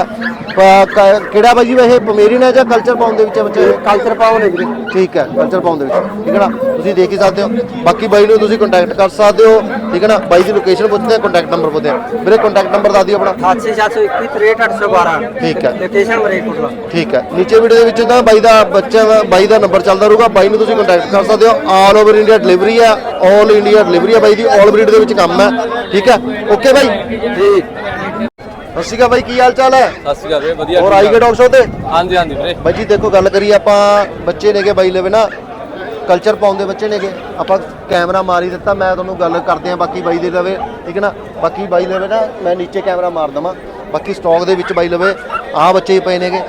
ਪ- ਕ- ਕਿਹੜਾ ਬਾਈ ਜੀ ਵੈਸੇ ਪਮੇਰੀਨ ਹੈ ਜਾਂ ਕਲਚਰ ਪਾਉਣ ਦੇ ਵਿੱਚ ਹੈ ਬੱਚੇ ਕਲਚਰ ਪਾਉਣੇ ਵੀਰੇ ਠੀਕ ਹੈ ਕਲਚਰ ਪਾਉਣ ਦੇ ਵਿੱਚ। ਠੀਕ ਹੈ ਨਾ? ਤੁਸੀਂ ਦੇਖ ਹੀ ਸਕਦੇ ਹੋ। ਬਾਕੀ ਬਾਈ ਨੂੰ ਤੁਸੀਂ ਕੰਟੈਕਟ ਕਰ ਸਕਦੇ ਹੋ। ਠੀਕ ਹੈ ਨਾ? ਬਾਈ ਦੀ ਲੋਕੇਸ਼ਨ ਪੁੱਛਦੇ ਆ ਕੰਟੈਕਟ ਨੰਬਰ ਪੁੱਛਦੇ ਆ। ਵੀਰੇ ਕੰਟੈਕਟ ਨੰਬਰ ਦੱਸ ਦਿਓ ਆਪਣਾ। 8721 ਠੀਕ ਹੈ। ਲੋਕੇਸ਼ਨ ਮਰੇਕੋਟਲਾ ਠੀਕ ਹੈ। ਨੀਚੇ ਵੀਡੀਓ ਦੇ ਵਿੱਚ ਤਾਂ ਬਾਈ ਦਾ ਬੱਚਿਆਂ ਦਾ ਬਾਈ ਦਾ ਨੰਬਰ ਚੱਲਦਾ ਰਹੂਗਾ। ਬਾਈ ਨੂੰ ਤੁਸੀਂ ਕੰਟੈਕਟ ਕਰ ਸਕਦੇ ਹੋ। ਆਲ ਓਵਰ ਇੰਡੀਆ ਡਿਲੀਵਰੀ ਹੈ। ਆਲ ਇੰਡੀਆ ਡਿਲੀਵਰੀ ਹੈ ਬਾਈ ਦੀ। ਆਲ ਬਰੀਡ ਦੇ ਵਿੱਚ ਕੰਮ ਹੈ। ਠੀਕ ਹੈ? ਓਕੇ ਬਾਈ? ਠੀਕ ਸਤਿ ਸ਼੍ਰੀ ਅਕਾਲ ਬਾਈ ਕੀ ਹਾਲ ਚਾਲ ਹੈ? ਸਤਿ ਸ਼੍ਰੀ ਅਕਾਲ ਵੀਰੇ ਵਧੀਆ ਹੋਰ ਆਈ ਗਏ ਡੌਗ ਸ਼ੋ ਤੇ? ਹਾਂਜੀ ਹਾਂਜੀ ਵੀਰੇ। ਬਾਈ ਜੀ ਦੇਖੋ ਗੱਲ ਕਰੀਏ ਆਪਾਂ ਬੱਚੇ ਨੇਗੇ ਬਾਈ ਲਵੇ ਨਾ ਕਲਚਰ ਪਾਉਂਦੇ ਬੱਚੇ ਨੇਗੇ। ਆਪਾਂ ਕੈਮਰਾ ਮਾਰ ਦਿੱਤਾ ਮੈਂ ਤੁਹਾਨੂੰ ਗੱਲ ਕਰਦੇ ਆ ਬਾਕੀ ਬਾਈ ਦੇ ਲਵੇ ਠੀਕ ਹੈ ਨਾ? ਬਾਕੀ ਬਾਈ ਲਵੇ ਨਾ ਮੈਂ ਨੀਚੇ ਕੈਮਰਾ ਮਾਰ ਦਵਾਂ। ਬਾਕੀ ਸਟਾਕ ਦੇ ਵਿੱਚ ਬਾਈ ਲਵੇ ਆਹ ਬੱਚੇ ਹੀ ਪਏ ਨੇਗੇ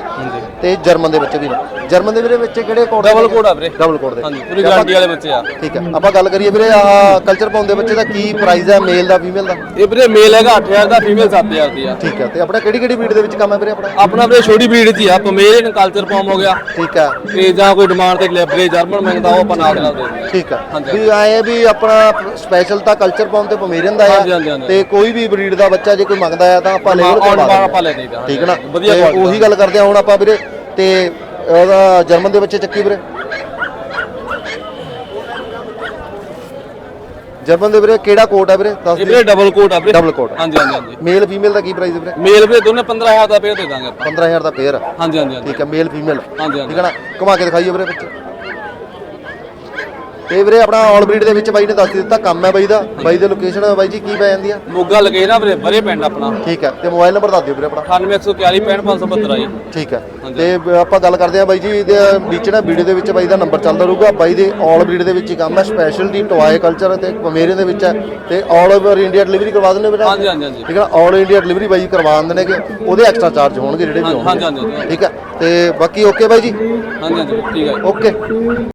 ਤੇ ਜਰਮਨ ਦੇ ਬੱਚੇ ਵੀ ਨੇ। ਜਰਮਨ ਦੇ ਵੀਰੇ ਬੱਚੇ ਕਿਹੜੇ ਕੋਡ Double code ਆ ਵੀਰੇ। ਡਬਲ ਕੋਡ ਦੇ। ਹਾਂਜੀ ਪੂਰੀ ਗਾਰੰਟੀ ਵਾਲੇ ਬੱਚੇ ਆ। ਠੀਕ ਹੈ ਆਪਾਂ ਗੱਲ ਕਰੀਏ ਵੀਰੇ ਆਹ ਕਲਚਰ ਪਾਉਂਦੇ ਬੱਚੇ ਦਾ ਕੀ ਪ੍ਰਾਈਸ ਹੈ ਮੇਲ ਦਾ ਫੀਮੇਲ ਦਾ? ਇਹ ਵੀਰੇ ਮੇਲ ਹੈਗਾ 8000 ਦਾ ਫੀਮੇਲ 7000 ਦੀ ਆ। ਠੀਕ ਹੈ ਤੇ ਆਪਣਾ ਕਿਹੜੀ ਕਿਹੜੀ ਬਰੀਡ ਦੇ ਵਿੱਚ ਕੰਮ ਹੈ ਵੀਰੇ ਆਪਣਾ? ਆਪਣਾ ਵੀਰੇ ਛੋਟੀ ਬਰੀਡ ਹੀ ਆ ਪਮੇਰੀਅਨ ਕਲਚਰ ਫਾਰਮ ਹੋ ਗਿਆ। ਠੀਕ ਹੈ। ਤੇ ਜਾਂ ਕੋਈ ਡਿਮਾਂਡ ਤੇ ਲੈਬਰੇ ਜਰਮਨ ਮੰਗਦਾ ਉਹ ਆਪਾਂ ਨਾਲ ਦੇ ਨਾਲ ਦੇ ਦਿੰਦੇ ਠੀਕ ਹੈ। ਵੀ ਆਏ ਵੀ ਆਪਣਾ ਸਪੈਸ਼ਲ ਤਾਂ ਕਲਚਰ ਪਾਉਣ ਤੇ ਪਮੇਰੀਅਨ ਦਾ ਆ। ਤੇ ਕੋਈ ਵੀ ਬਰੀਡ ਦਾ ਬੱਚਾ ਜੇ ਕੋਈ ਮੰਗਦਾ ਆ ਤਾਂ ਆਪਾਂ ਲੈ ਲਓ ਆਪਾਂ ਲੈ ਠੀਕ ਹੈ ਨਾ? ਵਧੀਆ ਤੇ। ਉਹੀ ਗੱਲ ਕਰਦੇ ਆ ਹੁਣ ਆਪਾਂ ਵੀਰੇ ਤੇ ਉਹਦਾ ਜਰਮਨ ਦੇ ਬੱਚੇ ਚੱਕੀ ਵੀਰੇ। ਜਰਮਨ ਦੇ ਵੀਰੇ ਕਿਹੜਾ ਕੋਟ ਹੈ ਵੀਰੇ? ਦੱਸ ਇਹ ਵੀਰੇ ਡਬਲ ਕੋਟ ਆ ਵੀਰੇ। Double coat। ਹਾਂਜੀ ਹਾਂਜੀ ਹਾਂਜੀ। ਮੇਲ ਫੀਮੇਲ ਦਾ ਕੀ ਪ੍ਰਾਈਸ ਵੀਰੇ? ਮੇਲ ਵੀਰੇ ਦੋਨੇ 15000 ਦਾ ਪੇਅਰ ਦੇ ਦਾਂਗੇ ਆਪਾਂ। 15000 ਦਾ ਪੇਅਰ ਹਾਂਜੀ ਹਾਂਜੀ ਹਾਂਜੀ। ਠੀਕ ਹੈ ਮੇਲ ਫੀਮੇਲ ਹਾਂਜੀ, ਹਾਂਜੀ। ਠੀਕ ਹੈ ਨਾ? ਘੁਮਾ ਕੇ ਦਿਖਾਈਏ ਵੀਰੇ ਬੱਚੇ ਤੇ ਵੀਰੇ ਆਪਣਾ ਆਲ ਬਰੀਡ ਦੇ ਵਿੱਚ ਬਾਈ ਨੇ ਦੱਸ ਦਿੱਤਾ ਕੰਮ ਹੈ ਬਾਈ ਦਾ। ਬਾਈ ਦੀ ਲੋਕੇਸ਼ਨ ਬਾਈ ਜੀ ਕੀ ਪੈ ਜਾਂਦੀ ਆ? ਮੋਗਾ ਲਗੇ ਨਾ ਵੀਰੇ ਬਰੇ ਪਿੰਡ ਆਪਣਾ। ਠੀਕ ਹੈ ਤੇ ਮੋਬਾਈਲ ਨੰਬਰ ਦੱਸ ਦਿਓ ਵੀਰੇ ਆਪਣਾ। 9814455572 ਜੀ। ਠੀਕ ਹੈ ਤੇ ਆਪਾਂ ਗੱਲ ਕਰਦੇ ਹਾਂ ਬਾਈ ਜੀ ਇਹਦੇ ਵਿੱਚ ਨਾ ਵੀਡੀਓ ਦੇ ਵਿੱਚ ਬਾਈ ਦਾ ਨੰਬਰ ਚੱਲਦਾ ਰਹੂਗਾ। ਬਾਈ ਦੇ ਆਲ ਬਰੀਡ ਦੇ ਵਿੱਚ ਹੀ ਕੰਮ ਹੈ ਸਪੈਸ਼ਲਟੀ ਟੋਏ ਕਲਚਰ ਤੇ ਪਮੇਰੀਅਨ ਦੇ ਵਿੱਚ ਹੈ ਤੇ ਆਲ ਓਵਰ ਇੰਡੀਆ ਡਿਲੀਵਰੀ ਕਰਵਾ ਦਿੰਦੇ ਵੀਰੇ? ਹਾਂਜੀ ਹਾਂਜੀ ਹਾਂਜੀ। ਠੀਕ ਹੈ ਆਲ ਇੰਡੀਆ ਡਿਲੀਵਰੀ ਬਾਈ ਕਰਵਾ ਦਿੰਦੇ ਨੇਗੇ ਉਹਦੇ ਐਕਸਟਰਾ ਚਾਰਜ ਹੋਣਗੇ ਜਿਹੜੇ ਵੀ ਹਾਂਜੀ, ਹਾਂਜੀ। ਠੀਕ ਹੈ ਤੇ ਬਾਕੀ ਓਕੇ ਬਾਈ ਜੀ? ਹਾਂਜੀ ਹਾਂਜੀ ਠੀਕ ਹੈ ਓਕੇ